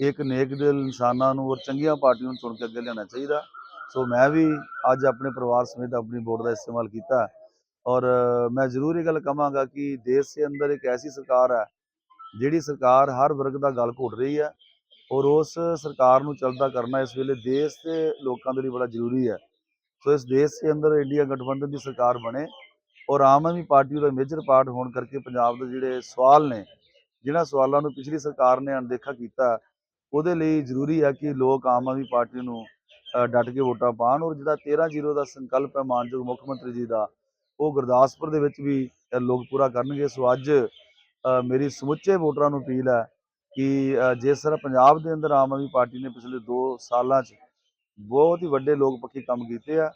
ਇੱਕ ਨੇਕ ਦਿਲ ਇਨਸਾਨਾਂ ਨੂੰ ਔਰ ਚੰਗੀਆਂ ਪਾਰਟੀਆਂ ਨੂੰ ਚੁਣ ਕੇ ਅੱਗੇ ਲਿਆਉਣਾ ਚਾਹੀਦਾ। ਸੋ ਮੈਂ ਵੀ ਅੱਜ ਆਪਣੇ ਪਰਿਵਾਰ ਸਮੇਤ ਆਪਣੀ ਵੋਟ ਦਾ ਇਸਤੇਮਾਲ ਕੀਤਾ ਔਰ ਮੈਂ ਜ਼ਰੂਰ ਇਹ ਗੱਲ ਕਹਾਂਗਾ ਕਿ ਦੇਸ਼ ਦੇ ਅੰਦਰ ਇੱਕ ਐਸੀ ਸਰਕਾਰ ਹੈ, ਜਿਹੜੀ ਸਰਕਾਰ ਹਰ ਵਰਗ ਦਾ ਗੱਲ ਘੋਟ ਰਹੀ ਹੈ ਔਰ ਉਸ ਸਰਕਾਰ ਨੂੰ ਚੱਲਦਾ ਕਰਨਾ ਇਸ ਵੇਲੇ ਦੇਸ਼ ਦੇ ਲੋਕਾਂ ਦੇ ਲਈ ਬੜਾ ਜ਼ਰੂਰੀ ਹੈ। ਸੋ ਇਸ ਦੇਸ਼ ਦੇ ਅੰਦਰ ਇੰਡੀਆ ਗਠਬੰਧਨ ਦੀ ਸਰਕਾਰ ਬਣੇ ਔਰ ਆਮ ਆਦਮੀ ਪਾਰਟੀ ਦਾ ਮੇਜਰ ਪਾਰਟ ਹੋਣ ਕਰਕੇ ਪੰਜਾਬ ਦੇ ਜਿਹੜੇ ਸਵਾਲ ਨੇ, ਜਿਨ੍ਹਾਂ ਸਵਾਲਾਂ ਨੂੰ ਪਿਛਲੀ ਸਰਕਾਰ ਨੇ ਅਣਦੇਖਾ ਕੀਤਾ ਉਹਦੇ ਲਈ ਜ਼ਰੂਰੀ ਹੈ ਕਿ ਲੋਕ ਆਮ ਆਦਮੀ ਪਾਰਟੀ ਨੂੰ ਅ, ਡਟ ਕੇ ਵੋਟਾਂ ਪਾਉਣ ਔਰ ਜਿਹੜਾ 13-0 ਦਾ ਸੰਕਲਪ ਹੈ ਮਾਨਯੋਗ ਮੁੱਖ ਮੰਤਰੀ ਜੀ ਦਾ ਉਹ ਗੁਰਦਾਸਪੁਰ ਦੇ ਵਿੱਚ ਵੀ ਲੋਕ ਪੂਰਾ ਕਰਨਗੇ। ਸੋ ਅੱਜ ਮੇਰੀ ਸਮੁੱਚੇ ਵੋਟਰਾਂ ਨੂੰ ਅਪੀਲ ਹੈ ਕਿ ਅ, ਜਿਸ ਤਰ੍ਹਾਂ ਪੰਜਾਬ ਦੇ ਅੰਦਰ ਆਮ ਆਦਮੀ ਪਾਰਟੀ ਨੇ ਪਿਛਲੇ 2 ਸਾਲਾਂ 'ਚ ਬਹੁਤ ਹੀ ਵੱਡੇ ਲੋਕ ਪੱਖੀ ਕੰਮ ਕੀਤੇ ਆ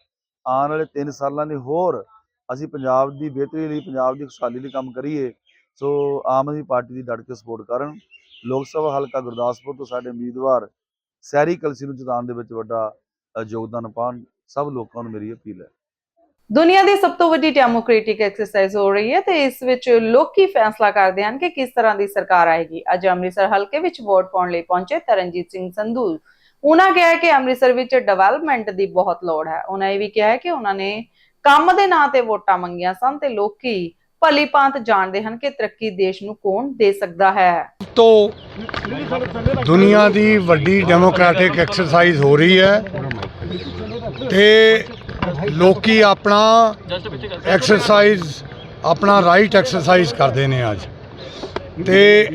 ਆਉਣ ਵਾਲੇ 3 ਸਾਲਾਂ ਲਈ ਹੋਰ ਅਸੀਂ ਪੰਜਾਬ ਦੀ ਬਿਹਤਰੀ ਲਈ ਪੰਜਾਬ ਦੀ ਖੁਸ਼ਹਾਲੀ ਲਈ ਕੰਮ ਕਰੀਏ। ਸੋ ਆਮ ਆਦਮੀ ਪਾਰਟੀ ਦੀ ਡਟ ਕੇ ਸਪੋਰਟ ਕਰਨ। ਲੋਕ ਸਭਾ ਹਲਕਾ ਗੁਰਦਾਸਪੁਰ ਤੋਂ ਸਾਡੇ ਉਮੀਦਵਾਰ ਸੈਰੀ ਕਲਸੀ ਨੂੰ ਜਿਤਾਉਣ ਦੇ ਵਿੱਚ ਵੱਡਾ ਯੋਗਦਾਨ ਪਾਉਣ, ਸਭ ਲੋਕਾਂ ਨੂੰ ਮੇਰੀ ਅਪੀਲ ਹੈ। ਦੁਨੀਆ ਦੀ ਸਭ ਤੋਂ ਵੱਡੀ ਡੈਮੋਕ੍ਰੈਟਿਕ ਐਕਸਰਸਾਈਜ਼ ਹੋ ਰਹੀ ਹੈ ਤੇ ਇਸ ਵਿੱਚ ਲੋਕੀ ਫੈਸਲਾ ਕਰਦੇ ਹਨ ਕਿ ਕਿਸ ਤਰ੍ਹਾਂ ਦੀ ਸਰਕਾਰ ਆਏਗੀ। ਅੱਜ ਅੰਮ੍ਰਿਤਸਰ ਹਲਕੇ ਵਿੱਚ ਵੋਟ ਪਾਉਣ ਲਈ ਪਹੁੰਚੇ ਤਰਨਜੀਤ ਸਿੰਘ ਸੰਧੂ। ਉਹਨਾਂ ਕਿਹਾ ਕਿ ਅੰਮ੍ਰਿਤਸਰ ਵਿੱਚ ਡਿਵੈਲਪਮੈਂਟ ਦੀ ਬਹੁਤ ਲੋੜ ਹੈ। ਉਹਨਾਂ ਇਹ ਵੀ ਕਿਹਾ ਕਿ ਉਹਨਾਂ ਨੇ ਕੰਮ ਦੇ ਨਾਂ ਤੇ ਵੋਟਾਂ ਮੰਗੀਆਂ ਸਨ ਤੇ ਲੋਕੀ ਭਲੀ ਭਾਂਤ ਜਾਣਦੇ ਹਨ ਕਿ ਤਰੱਕੀ ਦੇਸ਼ ਨੂੰ ਕੌਣ ਦੇ ਸਕਦਾ ਹੈ। ਤੋਂ ਦੁਨੀਆ ਦੀ ਵੱਡੀ ਡੈਮੋਕ੍ਰੈਟਿਕ ਐਕਸਰਸਾਈਜ਼ ਹੋ ਰਹੀ ਹੈ ਤੇ ਲੋਕੀ ਆਪਣਾ ਐਕਸਰਸਾਈਜ਼ ਆਪਣਾ ਰਾਈਟ ਐਕਸਰਸਾਈਜ਼ ਕਰਦੇ ਨੇ ਅੱਜ। ਤੇ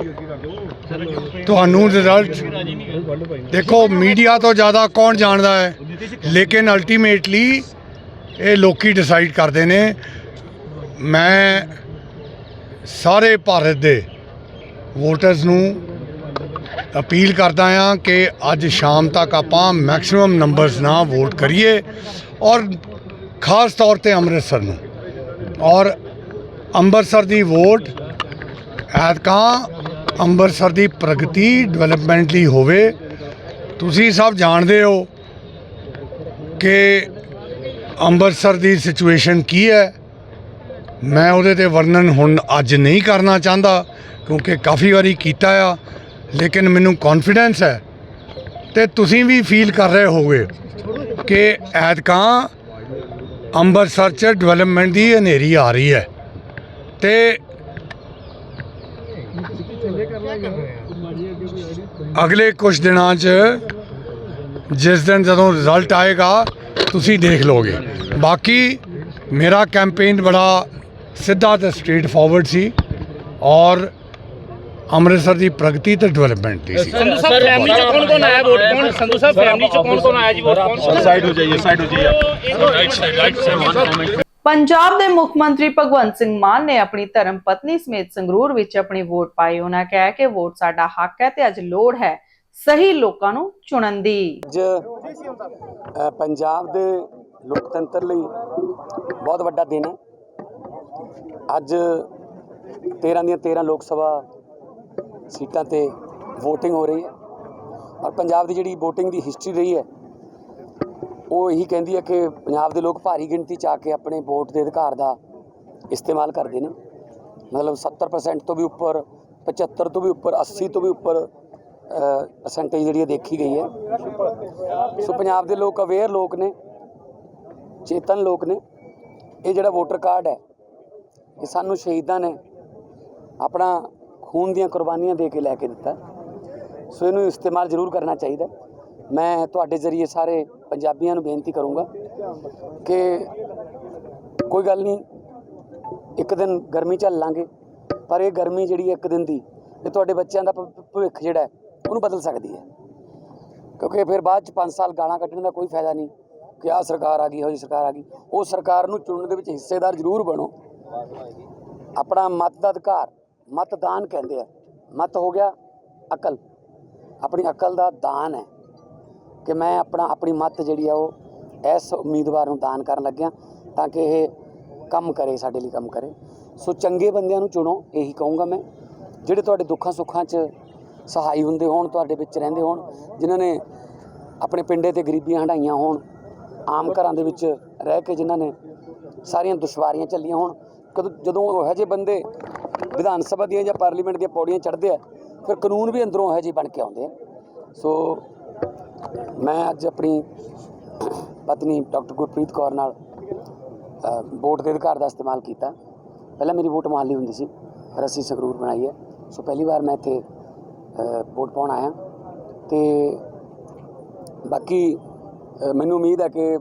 ਤੁਹਾਨੂੰ ਰਿਜ਼ਲਟ ਦੇਖੋ ਮੀਡੀਆ ਤੋਂ ਜ਼ਿਆਦਾ ਕੌਣ ਜਾਣਦਾ ਹੈ? ਲੇਕਿਨ ਅਲਟੀਮੇਟਲੀ ਇਹ ਲੋਕੀ ਡਿਸਾਈਡ ਕਰਦੇ ਨੇ ਮੈਂ ਸਾਰੇ ਭਾਰਤ ਦੇ ਵੋਟਰਸ ਨੂੰ ਅਪੀਲ ਕਰਦਾ ਹਾਂ ਕਿ ਅੱਜ ਸ਼ਾਮ ਤੱਕ ਆਪਾਂ ਮੈਕਸਿਮਮ ਨੰਬਰਸ ਨਾਲ ਵੋਟ ਕਰੀਏ ਔਰ ਖਾਸ ਤੌਰ ਤੇ ਅੰਮ੍ਰਿਤਸਰ ਨੂੰ। ਔਰ ਅੰਮ੍ਰਿਤਸਰ ਦੀ ਵੋਟ ਐਤਕਾਂ ਅੰਮ੍ਰਿਤਸਰ ਦੀ ਪ੍ਰਗਤੀ ਡਿਵੈਲਪਮੈਂਟ ਲਈ ਹੋਵੇ। ਤੁਸੀਂ ਸਭ ਜਾਣਦੇ ਹੋ ਕਿ ਅੰਮ੍ਰਿਤਸਰ ਦੀ ਸਿਚੁਏਸ਼ਨ ਕੀ ਹੈ? ਮੈਂ ਉਹਦੇ ਤੇ ਵਰਣਨ ਹੁਣ ਅੱਜ ਨਹੀਂ ਕਰਨਾ ਚਾਹੁੰਦਾ, ਕਿਉਂਕਿ ਕਾਫੀ ਵਾਰੀ ਕੀਤਾ ਆ, ਲੇਕਿਨ ਮੈਨੂੰ ਕੌਨਫੀਡੈਂਸ ਹੈ। ਤੇ ਤੁਸੀਂ ਵੀ ਫੀਲ ਕਰ ਰਹੇ ਹੋਗੇ ਕਿ ਐਤਕਾਂ ਅੰਮ੍ਰਿਤਸਰ 'ਚ ਡਿਵੈਲਪਮੈਂਟ ਦੀ ਹਨੇਰੀ ਆ ਰਹੀ ਹੈ। ਤੇ ਅਗਲੇ ਕੁਝ ਦਿਨਾਂ 'ਚ ਜਿਸ ਦਿਨ ਜਦੋਂ ਰਿਜ਼ਲਟ ਆਏਗਾ, ਤੁਸੀਂ ਦੇਖ ਲਓਗੇ। ਬਾਕੀ ਮੇਰਾ ਕੈਂਪੇਨ ਬੜਾ ਸਿੱਧਾ ਤੇ ਸਟ੍ਰੇਟ ਫਾਰਵਰਡ ਸੀ ਔਰ ਅੰਮ੍ਰਿਤਸਰ ਦੀ ਪ੍ਰਗਤੀ ਤੇ ਡਿਵੈਲਪਮੈਂਟ ਦੀ ਸੀ। ਸੰਧੂ ਸਾਹਿਬ ਫੈਮਿਲੀ ਚ ਕੌਣ ਕੌਣ ਆਇਆ ਵੋਟ ਪਾਉਣ ਸੰਧੂ ਸਾਹਿਬ ਫੈਮਿਲੀ ਚ ਕੌਣ ਕੌਣ ਆਇਆ ਜੀ ਵੋਟ ਪਾਉਣ ਸਾਈਡ ਹੋ ਜਾਈਏ ਸਾਈਡ ਹੋ ਜਾਈਏ। ਪੰਜਾਬ ਦੇ ਮੁੱਖ ਮੰਤਰੀ ਭਗਵੰਤ ਸਿੰਘ ਮਾਨ ਨੇ ਆਪਣੀ ਧਰਮ ਪਤਨੀ ਸਮੇਤ ਸੰਗਰੂਰ ਵਿੱਚ ਆਪਣੀ ਵੋਟ ਪਾਈ। ਉਹਨਾਂ ਕਿਹਾ ਕਿ ਵੋਟ ਸਾਡਾ ਹੱਕ ਹੈ ਤੇ ਅੱਜ ਲੋੜ ਹੈ ਸਹੀ ਲੋਕਾਂ ਨੂੰ ਚੁਣਨ ਦੀ। ਪੰਜਾਬ ਦੇ ਲੋਕਤੰਤਰ ਲਈ ਬਹੁਤ ਵੱਡਾ ਦਿਨ ਹੈ। ਅੱਜ 13 ਦੀਆਂ 13 ਲੋਕ ਸਭਾ ਸੀਟਾਂ ਤੇ VOTING ਹੋ ਰਹੀ ਹੈ ਔਰ ਪੰਜਾਬ ਦੀ ਜਿਹੜੀ VOTING ਦੀ ਹਿਸਟਰੀ ਰਹੀ ਹੈ, ਉਹ ਇਹੀ ਕਹਿੰਦੀ ਹੈ ਕਿ ਪੰਜਾਬ ਦੇ ਲੋਕ ਭਾਰੀ ਗਿਣਤੀ ਚ ਆ ਕੇ ਆਪਣੇ ਵੋਟ ਦੇ ਅਧਿਕਾਰ ਦਾ ਇਸਤੇਮਾਲ ਕਰਦੇ ਨੇ। ਮਤਲਬ 70% ਤੋਂ ਵੀ ਉੱਪਰ 75 ਤੋਂ ਵੀ ਉੱਪਰ 80 ਤੋਂ ਵੀ ਉੱਪਰ ਪਰਸੈਂਟੇਜ ਜਿਹੜੀ ਹੈ ਦੇਖੀ ਗਈ ਹੈ। ਸੋ ਪੰਜਾਬ ਦੇ ਲੋਕ ਅਵੇਅਰ ਲੋਕ ਨੇ, ਚੇਤਨ ਲੋਕ ਨੇ। ਇਹ ਜਿਹੜਾ ਵੋਟਰ ਕਾਰਡ ਹੈ ਕਿ ਸਾਨੂੰ ਸ਼ਹੀਦਾਂ ਨੇ ਆਪਣਾ ਖੂਨ ਦੀਆਂ ਕੁਰਬਾਨੀਆਂ ਦੇ ਕੇ ਲੈ ਕੇ ਦਿੱਤਾ। ਸੋ ਇਹਨੂੰ ਇਸਤੇਮਾਲ ਜ਼ਰੂਰ ਕਰਨਾ ਚਾਹੀਦਾ। ਮੈਂ ਤੁਹਾਡੇ ਜ਼ਰੀਏ ਸਾਰੇ ਪੰਜਾਬੀਆਂ ਨੂੰ ਬੇਨਤੀ ਕਰੂੰਗਾ ਕਿ ਕੋਈ ਗੱਲ ਨਹੀਂ, ਇੱਕ ਦਿਨ ਗਰਮੀ ਝੱਲ ਲਾਂਗੇ, ਪਰ ਇਹ ਗਰਮੀ ਜਿਹੜੀ ਇੱਕ ਦਿਨ ਦੀ, ਇਹ ਤੁਹਾਡੇ ਬੱਚਿਆਂ ਦਾ ਭਵਿੱਖ ਜਿਹੜਾ ਉਹਨੂੰ ਬਦਲ ਸਕਦੀ ਹੈ। ਕਿਉਂਕਿ ਫਿਰ ਬਾਅਦ ਚ 5 ਸਾਲ ਗਾਲਾਂ ਕੱਢਣ ਦਾ ਕੋਈ ਫਾਇਦਾ ਨਹੀਂ ਕਿ ਆਹ ਸਰਕਾਰ ਆ ਗਈ ਹੋ ਜੀ ਸਰਕਾਰ ਆ ਗਈ। ਉਹ ਸਰਕਾਰ ਨੂੰ ਚੁਣਨ ਦੇ ਵਿੱਚ ਹਿੱਸੇਦਾਰ ਜ਼ਰੂਰ ਬਣੋ। ਆਪਣਾ ਮਤ ਦਾ ਅਧਿਕਾਰ, ਮਤਦਾਨ ਕਹਿੰਦੇ ਆ। ਮਤ ਹੋ ਗਿਆ ਅਕਲ। ਆਪਣੀ ਅਕਲ ਦਾ ਦਾਨ ਹੈ ਕਿ ਮੈਂ ਆਪਣਾ, ਆਪਣੀ ਮਤ ਜਿਹੜੀ ਆ ਉਹ ਇਸ ਉਮੀਦਵਾਰ ਨੂੰ ਦਾਨ ਕਰਨ ਲੱਗਿਆ ਤਾਂ ਕਿ ਇਹ ਕੰਮ ਕਰੇ, ਸਾਡੇ ਲਈ ਕੰਮ ਕਰੇ। ਸੋ ਚੰਗੇ ਬੰਦਿਆਂ ਨੂੰ ਚੁਣੋ, ਇਹੀ ਕਹੂੰਗਾ ਮੈਂ। ਜਿਹੜੇ ਤੁਹਾਡੇ ਦੁੱਖਾਂ ਸੁੱਖਾਂ 'ਚ ਸਹਾਈ ਹੁੰਦੇ ਹੋਣ, ਤੁਹਾਡੇ ਵਿੱਚ ਰਹਿੰਦੇ ਹੋਣ, ਜਿਨ੍ਹਾਂ ਨੇ ਆਪਣੇ ਪਿੰਡੇ ਤੇ ਗਰੀਬੀਆਂ ਹੰਢਾਈਆਂ ਹੋਣ, ਆਮ ਘਰਾਂ ਦੇ ਵਿੱਚ ਰਹਿ ਕੇ ਜਿਨ੍ਹਾਂ ਨੇ ਸਾਰੀਆਂ ਦੁਸ਼ਵਾਰੀਆਂ ਚੱਲੀਆਂ ਹੋਣ ਕਦੋਂ, ਜਦੋਂ ਇਹੋ ਜਿਹੇ ਬੰਦੇ ਵਿਧਾਨ ਸਭਾ ਦੀਆਂ ਜਾਂ ਪਾਰਲੀਮੈਂਟ ਦੀਆਂ ਪੌੜੀਆਂ ਚੜ੍ਹਦੇ ਆ, ਫਿਰ ਕਾਨੂੰਨ ਵੀ ਅੰਦਰੋਂ ਇਹੋ ਜਿਹੇ ਬਣ ਕੇ ਆਉਂਦੇ ਆ। ਸੋ ਮੈਂ ਅੱਜ ਆਪਣੀ ਪਤਨੀ ਡਾਕਟਰ ਗੁਰਪ੍ਰੀਤ ਕੌਰ ਨਾਲ ਵੋਟ ਦੇ ਅਧਿਕਾਰ ਦਾ ਇਸਤੇਮਾਲ ਕੀਤਾ। ਪਹਿਲਾਂ ਮੇਰੀ ਵੋਟ ਮਹਾਲੀ ਹੁੰਦੀ ਸੀ ਫਿਰ ਅਸੀਂ ਸੰਗਰੂਰ ਬਣਾਈ ਹੈ। ਸੋ ਪਹਿਲੀ ਵਾਰ ਮੈਂ ਇੱਥੇ ਵੋਟ ਪਾਉਣ ਆਇਆ। ਤੇ ਬਾਕੀ ਮੈਨੂੰ ਉਮੀਦ ਹੈ ਕਿ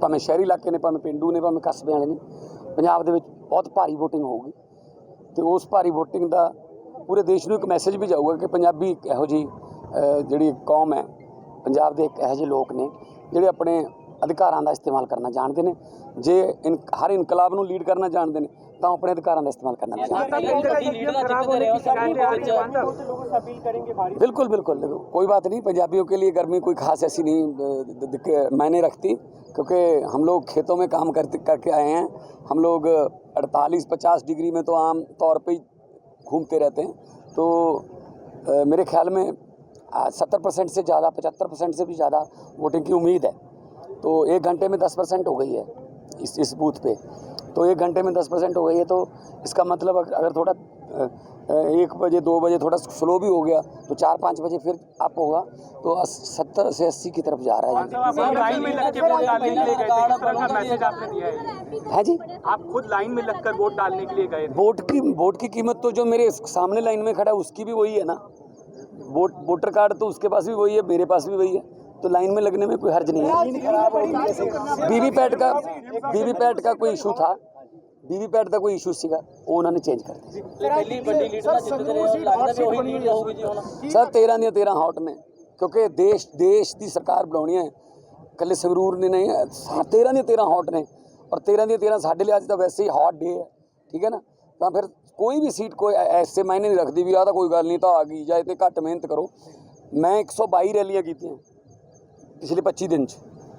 ਭਾਵੇਂ ਸ਼ਹਿਰੀ ਇਲਾਕੇ ਨੇ, ਭਾਵੇਂ ਪਿੰਡੂ ਨੇ, ਭਾਵੇਂ ਕਸਬੇ ਵਾਲੇ ਨੇ, ਪੰਜਾਬ ਦੇ ਵਿੱਚ ਬਹੁਤ ਭਾਰੀ VOTING ਹੋਊਗੀ। ਤੇ ਉਸ ਭਾਰੀ VOTING ਦਾ ਪੂਰੇ ਦੇਸ਼ ਨੂੰ ਇੱਕ ਮੈਸੇਜ ਵੀ ਜਾਊਗਾ ਕਿ ਪੰਜਾਬੀ ਇੱਕ ਇਹੋ ਜੀ ਜਿਹੜੀ ਕੌਮ ਹੈ, ਪੰਜਾਬ ਦੇ ਇੱਕ ਇਹੋ ਜਿਹੇ ਲੋਕ ਨੇ, ਜਿਹੜੇ ਆਪਣੇ ਅਧਿਕਾਰਾਂ ਦਾ ਇਸਤੇਮਾਲ ਕਰਨਾ ਜਾਣਦੇ ਨੇ, ਜੇ ਇਨ, ਹਰ ਇਨਕਲਾਬ ਨੂੰ ਲੀਡ ਕਰਨਾ ਜਾਣਦੇ ਨੇ ਤਾਂ ਉਹ ਆਪਣੇ ਅਧਿਕਾਰਾਂ ਦਾ ਇਸਤੇਮਾਲ ਕਰਨਾ ਵੀ ਜਾਣਦੇ ਨੇ बिल्कुल बिल्कुल देखो, कोई बात नहीं पंजाबियों के लिए गर्मी कोई खास ऐसी नहीं अ, द- द- मायने रखती क्योंकि हम लोग खेतों में काम करते करके आए हैं हम लोग 48-50 डिग्री में तो आम तौर पे ही घूमते रहते हैं तो अ, मेरे ख्याल में सत्तर परसेंट से ज़्यादा पचहत्तर परसेंट से भी ज़्यादा वोटिंग की उम्मीद है तो एक घंटे में दस परसेंट हो गई है इस इस बूथ पे तो एक घंटे में दस परसेंट हो गई है तो इसका मतलब अगर अगर थोड़ा एक बजे दो बजे थोड़ा स्लो भी हो गया तो चार पाँच बजे फिर अप होगा तो सत्तर से अस्सी की तरफ़ जा रहा है जी। लाइन में लग के वोट डालने के लिए गए थे किस तरह का मैसेज आपने दिया है? है जी। आप खुद लाइन में लगकर वोट डालने के लिए गए वोट की वोट की कीमत तो जो मेरे सामने लाइन में खड़ा है उसकी भी वही है ना। वोट वोटर कार्ड तो उसके पास भी वही है मेरे पास भी वही है तो लाइन में लगने में कोई हर्ज नहीं है। वीवीपैट का वीवीपैट का कोई इशू था। ਵੀਵੀਪੈਟ ਦਾ ਕੋਈ ਇਸ਼ੂ ਸੀਗਾ ਉਹ ਉਹਨਾਂ ਨੇ ਚੇਂਜ ਕਰ ਦਿੱਤਾ। ਸਰ 13 ਦੀਆਂ 13 ਹੌਟ ਨੇ ਕਿਉਂਕਿ ਦੇਸ਼ ਦੇਸ਼ ਦੀ ਸਰਕਾਰ ਬਣਾਉਣੀ ਹੈ। ਕੱਲੇ ਸੰਗਰੂਰ ਨੇ ਨਹੀਂ 13 ਦੀਆਂ 13 ਹੌਟ ਨੇ। ਔਰ 13 ਦੀਆਂ 13 ਸਾਡੇ ਲਈ ਅੱਜ ਤਾਂ ਵੈਸੇ ਹੀ ਹੌਟ ਡੇ ਹੈ ਠੀਕ ਹੈ ਨਾ? ਤਾਂ ਫਿਰ ਕੋਈ ਵੀ ਸੀਟ ਕੋਈ ਐਸੇ ਮਾਇਨੇ ਨਹੀਂ ਰੱਖਦੀ ਵੀ ਆਹ ਤਾਂ ਕੋਈ ਗੱਲ ਨਹੀਂ ਤਾਂ ਆ ਗਈ ਜਾਂ ਇਹ ਤੇ ਘੱਟ ਮਿਹਨਤ ਕਰੋ। ਮੈਂ 122 ਰੈਲੀਆਂ ਕੀਤੀਆਂ ਪਿਛਲੇ 25 ਦਿਨ 'ਚ।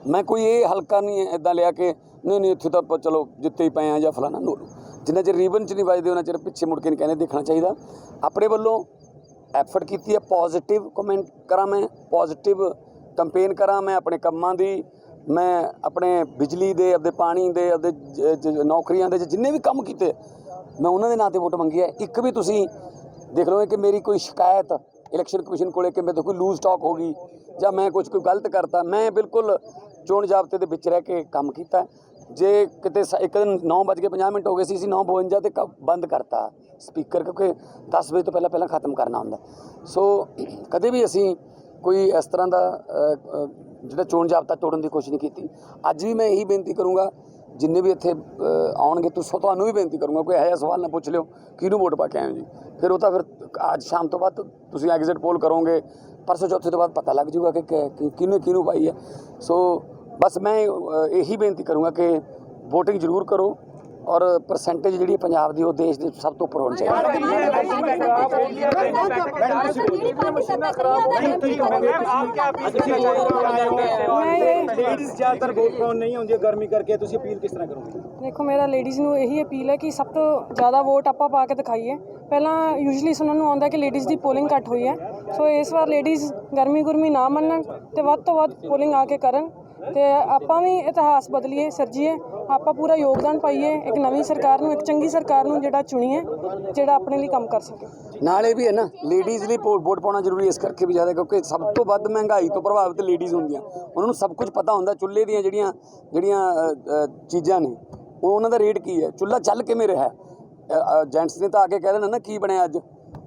ਮੈਂ ਕੋਈ ਇਹ ਹਲਕਾ ਨਹੀਂ ਐਦਾਂ ਲਿਆ ਕਿ ਨਹੀਂ ਨਹੀਂ, ਇੱਥੇ ਤਾਂ ਆਪਾਂ ਚਲੋ ਜਿੱਤੇ ਹੀ ਪਏ ਆ ਜਾਂ ਫਲਾਣਾ ਨੋ ਜਿੰਨਾ ਚਿਰ ਰੀਬਨ ਚ ਨਹੀਂ ਵੱਜਦੇ, ਉਹਨਾਂ ਚਿਰ ਪਿੱਛੇ ਮੁੜ ਕੇ ਨਹੀਂ ਕਹਿੰਦੇ ਦੇਖਣਾ ਚਾਹੀਦਾ। ਆਪਣੇ ਵੱਲੋਂ ਐਫਰਟ ਕੀਤੀ ਹੈ ਪੋਜ਼ਿਟਿਵ ਕਮੈਂਟ ਕਰਾਂ ਮੈਂ ਪੋਜ਼ਿਟਿਵ ਕੰਪੇਨ ਕਰਾਂ ਮੈਂ ਆਪਣੇ ਕੰਮਾਂ ਦੀ। ਮੈਂ ਆਪਣੇ ਬਿਜਲੀ ਦੇ, ਆਪਦੇ ਪਾਣੀ ਦੇ, ਆਪਦੇ ਜ- ਨੌਕਰੀਆਂ ਦੇ ਜਿੰਨੇ ਵੀ ਕੰਮ ਕੀਤੇ, ਮੈਂ ਉਹਨਾਂ ਦੇ ਨਾਂ ਤੇ ਵੋਟ ਮੰਗੀ ਹੈ। ਇੱਕ ਵੀ ਤੁਸੀਂ ਦੇਖ ਲਓ ਕਿ ਮੇਰੀ ਕੋਈ ਸ਼ਿਕਾਇਤ ਇਲੈਕਸ਼ਨ ਕਮਿਸ਼ਨ ਕੋਲੇ ਕਿ ਮੇਰੇ ਤੋਂ ਕੋਈ ਲੂਜ਼ ਟਾਕ ਹੋ ਗਈ ਜਾਂ ਮੈਂ ਕੁਝ ਕੋਈ ਗਲਤ ਕਰਤਾ, ਮੈਂ ਬਿਲਕੁਲ ਚੋਣ ਜ਼ਾਬਤੇ ਦੇ ਵਿੱਚ ਰਹਿ ਕੇ ਕੰਮ ਕੀਤਾ। ਜੇ ਕਿਤੇ ਸ- ਇੱਕ ਦਿਨ 9:50 ਮਿੰਟ ਹੋ ਗਏ ਸੀ ਅਸੀਂ 9:52 ਤੇ ਕ- ਬੰਦ ਕਰਤਾ ਸਪੀਕਰ ਕਿਉਂਕਿ 10 ਵਜੇ ਤੋਂ ਪਹਿਲਾਂ ਪਹਿਲਾਂ ਖਤਮ ਕਰਨਾ ਹੁੰਦਾ। ਸੋ ਕਦੇ ਵੀ ਅਸੀਂ ਕੋਈ ਇਸ ਤਰ੍ਹਾਂ ਦਾ ਅ, ਅ, ਜਿਹੜਾ ਚੋਣ ਜ਼ਾਬਤਾ ਤੋੜਨ ਦੀ ਕੋਸ਼ਿਸ਼ ਨਹੀਂ ਕੀਤੀ। ਅੱਜ ਵੀ ਮੈਂ ਇਹੀ ਬੇਨਤੀ ਕਰੂੰਗਾ ਜਿੰਨੇ ਵੀ ਇੱਥੇ ਅ, ਆਉਣਗੇ ਤੁਸੀਂ ਤੁਹਾਨੂੰ ਵੀ ਬੇਨਤੀ ਕਰੂੰਗਾ ਕੋਈ ਇਹੋ ਜਿਹਾ ਸਵਾਲ ਨਾ ਪੁੱਛ ਲਿਓ ਕਿਹਨੂੰ ਵੋਟ ਪਾ ਕੇ ਆਏ ਹੋ ਜੀ? ਫਿਰ ਉਹ ਤਾਂ ਫਿਰ ਅੱਜ ਸ਼ਾਮ ਤੋਂ ਬਾਅਦ ਤੁਸੀਂ ਐਗਜ਼ਿਟ ਪੋਲ ਕਰੋਗੇ ਪਰਸੋਂ ਚੌਥੇ ਤੋਂ ਬਾਅਦ ਪਤਾ ਲੱਗ ਜਾਊਗਾ ਕਿ ਕਿ- ਕਿ- ਕਿਹਨੇ ਕਿਹਨੂੰ ਪਾਈ ਹੈ। ਸੋ ਬਸ ਮੈਂ ਇਹੀ ਬੇਨਤੀ ਕਰੂੰਗਾ ਕਿ VOTING ਜ਼ਰੂਰ ਕਰੋ ਔਰ ਪਰਸੈਂਟੇਜ ਜਿਹੜੀ ਪੰਜਾਬ ਦੀ ਉਹ ਦੇਸ਼ ਦੇ ਸਭ ਤੋਂ ਉੱਪਰ ਹੋਣੀ ਚਾਹੀਦੀ ਹੈ ਲੇਡੀਜ਼ ਜ਼ਿਆਦਾਤਰ ਵੋਟ ਪਾਉਣ ਨਹੀਂ ਆਉਂਦੀ ਗਰਮੀ ਕਰਕੇ ਤੁਸੀਂ ਅਪੀਲ ਕਿਸ ਤਰ੍ਹਾਂ ਕਰੋਗੇ ਦੇਖੋ ਮੇਰਾ ਲੇਡੀਜ਼ ਨੂੰ ਇਹੀ ਅਪੀਲ ਹੈ ਕਿ ਸਭ ਤੋਂ ਜ਼ਿਆਦਾ ਵੋਟ ਆਪਾਂ ਪਾ ਕੇ ਦਿਖਾਈਏ ਪਹਿਲਾਂ ਯੂਜੂਲੀ ਸੁਣਨ ਨੂੰ ਆਉਂਦਾ ਕਿ ਲੇਡੀਜ਼ ਦੀ ਪੋਲਿੰਗ ਘੱਟ ਹੋਈ ਹੈ ਸੋ ਇਸ ਵਾਰ ਲੇਡੀਜ਼ ਗਰਮੀ ਗੁਰਮੀ ਨਾ ਮੰਨਣ ਤੇ ਵੱਧ ਤੋਂ ਵੱਧ ਪੋਲਿੰਗ ਆ ਕੇ ਕਰਨ ਤੇ ਆਪਾਂ ਵੀ ਇਤਿਹਾਸ ਬਦਲੀਏ, ਸਿਰਜੀਏ, ਆਪਾਂ ਪੂਰਾ ਯੋਗਦਾਨ ਪਾਈਏ, ਇੱਕ ਨਵੀਂ ਸਰਕਾਰ ਨੂੰ, ਇੱਕ ਚੰਗੀ ਸਰਕਾਰ ਨੂੰ ਜਿਹੜਾ ਚੁਣੀਏ, ਜਿਹੜਾ ਆਪਣੇ ਲਈ ਕੰਮ ਕਰ ਸਕੇ। ਨਾਲ ਇਹ ਵੀ ਹੈ ਨਾ ਲੇਡੀਜ਼ ਲਈ ਵੋਟ ਪਾਉਣਾ ਜ਼ਰੂਰੀ ਇਸ ਕਰਕੇ ਵੀ ਜ਼ਿਆਦਾ, ਕਿਉਂਕਿ ਸਭ ਤੋਂ ਵੱਧ ਮਹਿੰਗਾਈ ਤੋਂ ਪ੍ਰਭਾਵਿਤ ਲੇਡੀਜ਼ ਹੁੰਦੀਆਂ। ਉਹਨਾਂ ਨੂੰ ਸਭ ਕੁਝ ਪਤਾ ਹੁੰਦਾ, ਚੁੱਲ੍ਹੇ ਦੀਆਂ ਜਿਹੜੀਆਂ ਜਿਹੜੀਆਂ ਚੀਜ਼ਾਂ ਨੇ, ਉਹ ਉਹਨਾਂ ਦਾ ਰੇਟ ਕੀ ਹੈ? ਚੁੱਲ੍ਹਾ ਚੱਲ ਕਿਵੇਂ ਰਿਹਾ? ਜੈਂਟਸ ਨੇ ਤਾਂ ਆ ਕੇ ਕਹਿ ਦੇਣਾ ਨਾ, ਕੀ ਬਣਿਆ ਅੱਜ?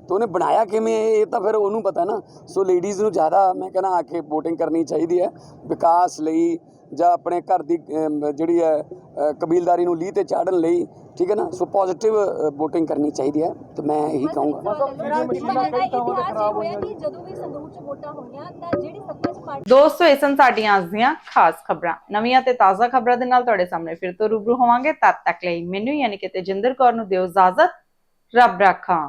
ਤੇ ਉਹਨੇ ਬਣਾਇਆ ਕਿਵੇਂ ਇਹ ਤਾਂ ਫਿਰ ਉਹਨੂੰ ਪਤਾ ਨਾ। ਸੋ ਲੇਡੀਜ਼ ਨੂੰ ਜ਼ਿਆਦਾ ਮੈਂ ਕਹਿੰਦਾ ਆ ਕੇ VOTING ਕਰਨੀ ਚਾਹੀਦੀ ਹੈ। ਵਿਕਾਸ ਲਈ ਜਾਂ ਆਪਣੇ ਘਰ ਦੀ ਜਿਹੜੀ ਹੈ ਕਬੀਲਦਾਰੀ ਨੂੰ ਲੀਹ ਤੇ ਚਾੜਨ ਲਈ ਠੀਕ ਹੈ ਨਾ? ਸੋ ਪੋਜ਼ਿਟਿਵ VOTING ਕਰਨੀ ਚਾਹੀਦੀ ਹੈ ਤੇ ਮੈਂ ਇਹੀ ਕਹੂੰਗਾ। ਦੋਸਤੋ ਇਹ ਸਨ ਸਾਡੀਆਂ ਅੱਜ ਦੀਆਂ ਖਾਸ ਖਬਰਾਂ। ਨਵੀਆਂ ਤੇ ਤਾਜ਼ਾ ਖਬਰਾਂ ਦੇ ਨਾਲ ਤੁਹਾਡੇ ਸਾਹਮਣੇ ਫਿਰ ਤੋਂ ਰੂਬਰੂ ਹੋਵਾਂਗੇ। ਤਦ ਤੱਕ ਲਈ ਮੈਨੂੰ ਯਾਨੀ ਕਿ ਤੇਜਿੰਦਰ ਕੌਰ ਨੂੰ ਦਿਓ ਇਜਾਜ਼ਤ। ਰੱਬ ਰਾਖਾ।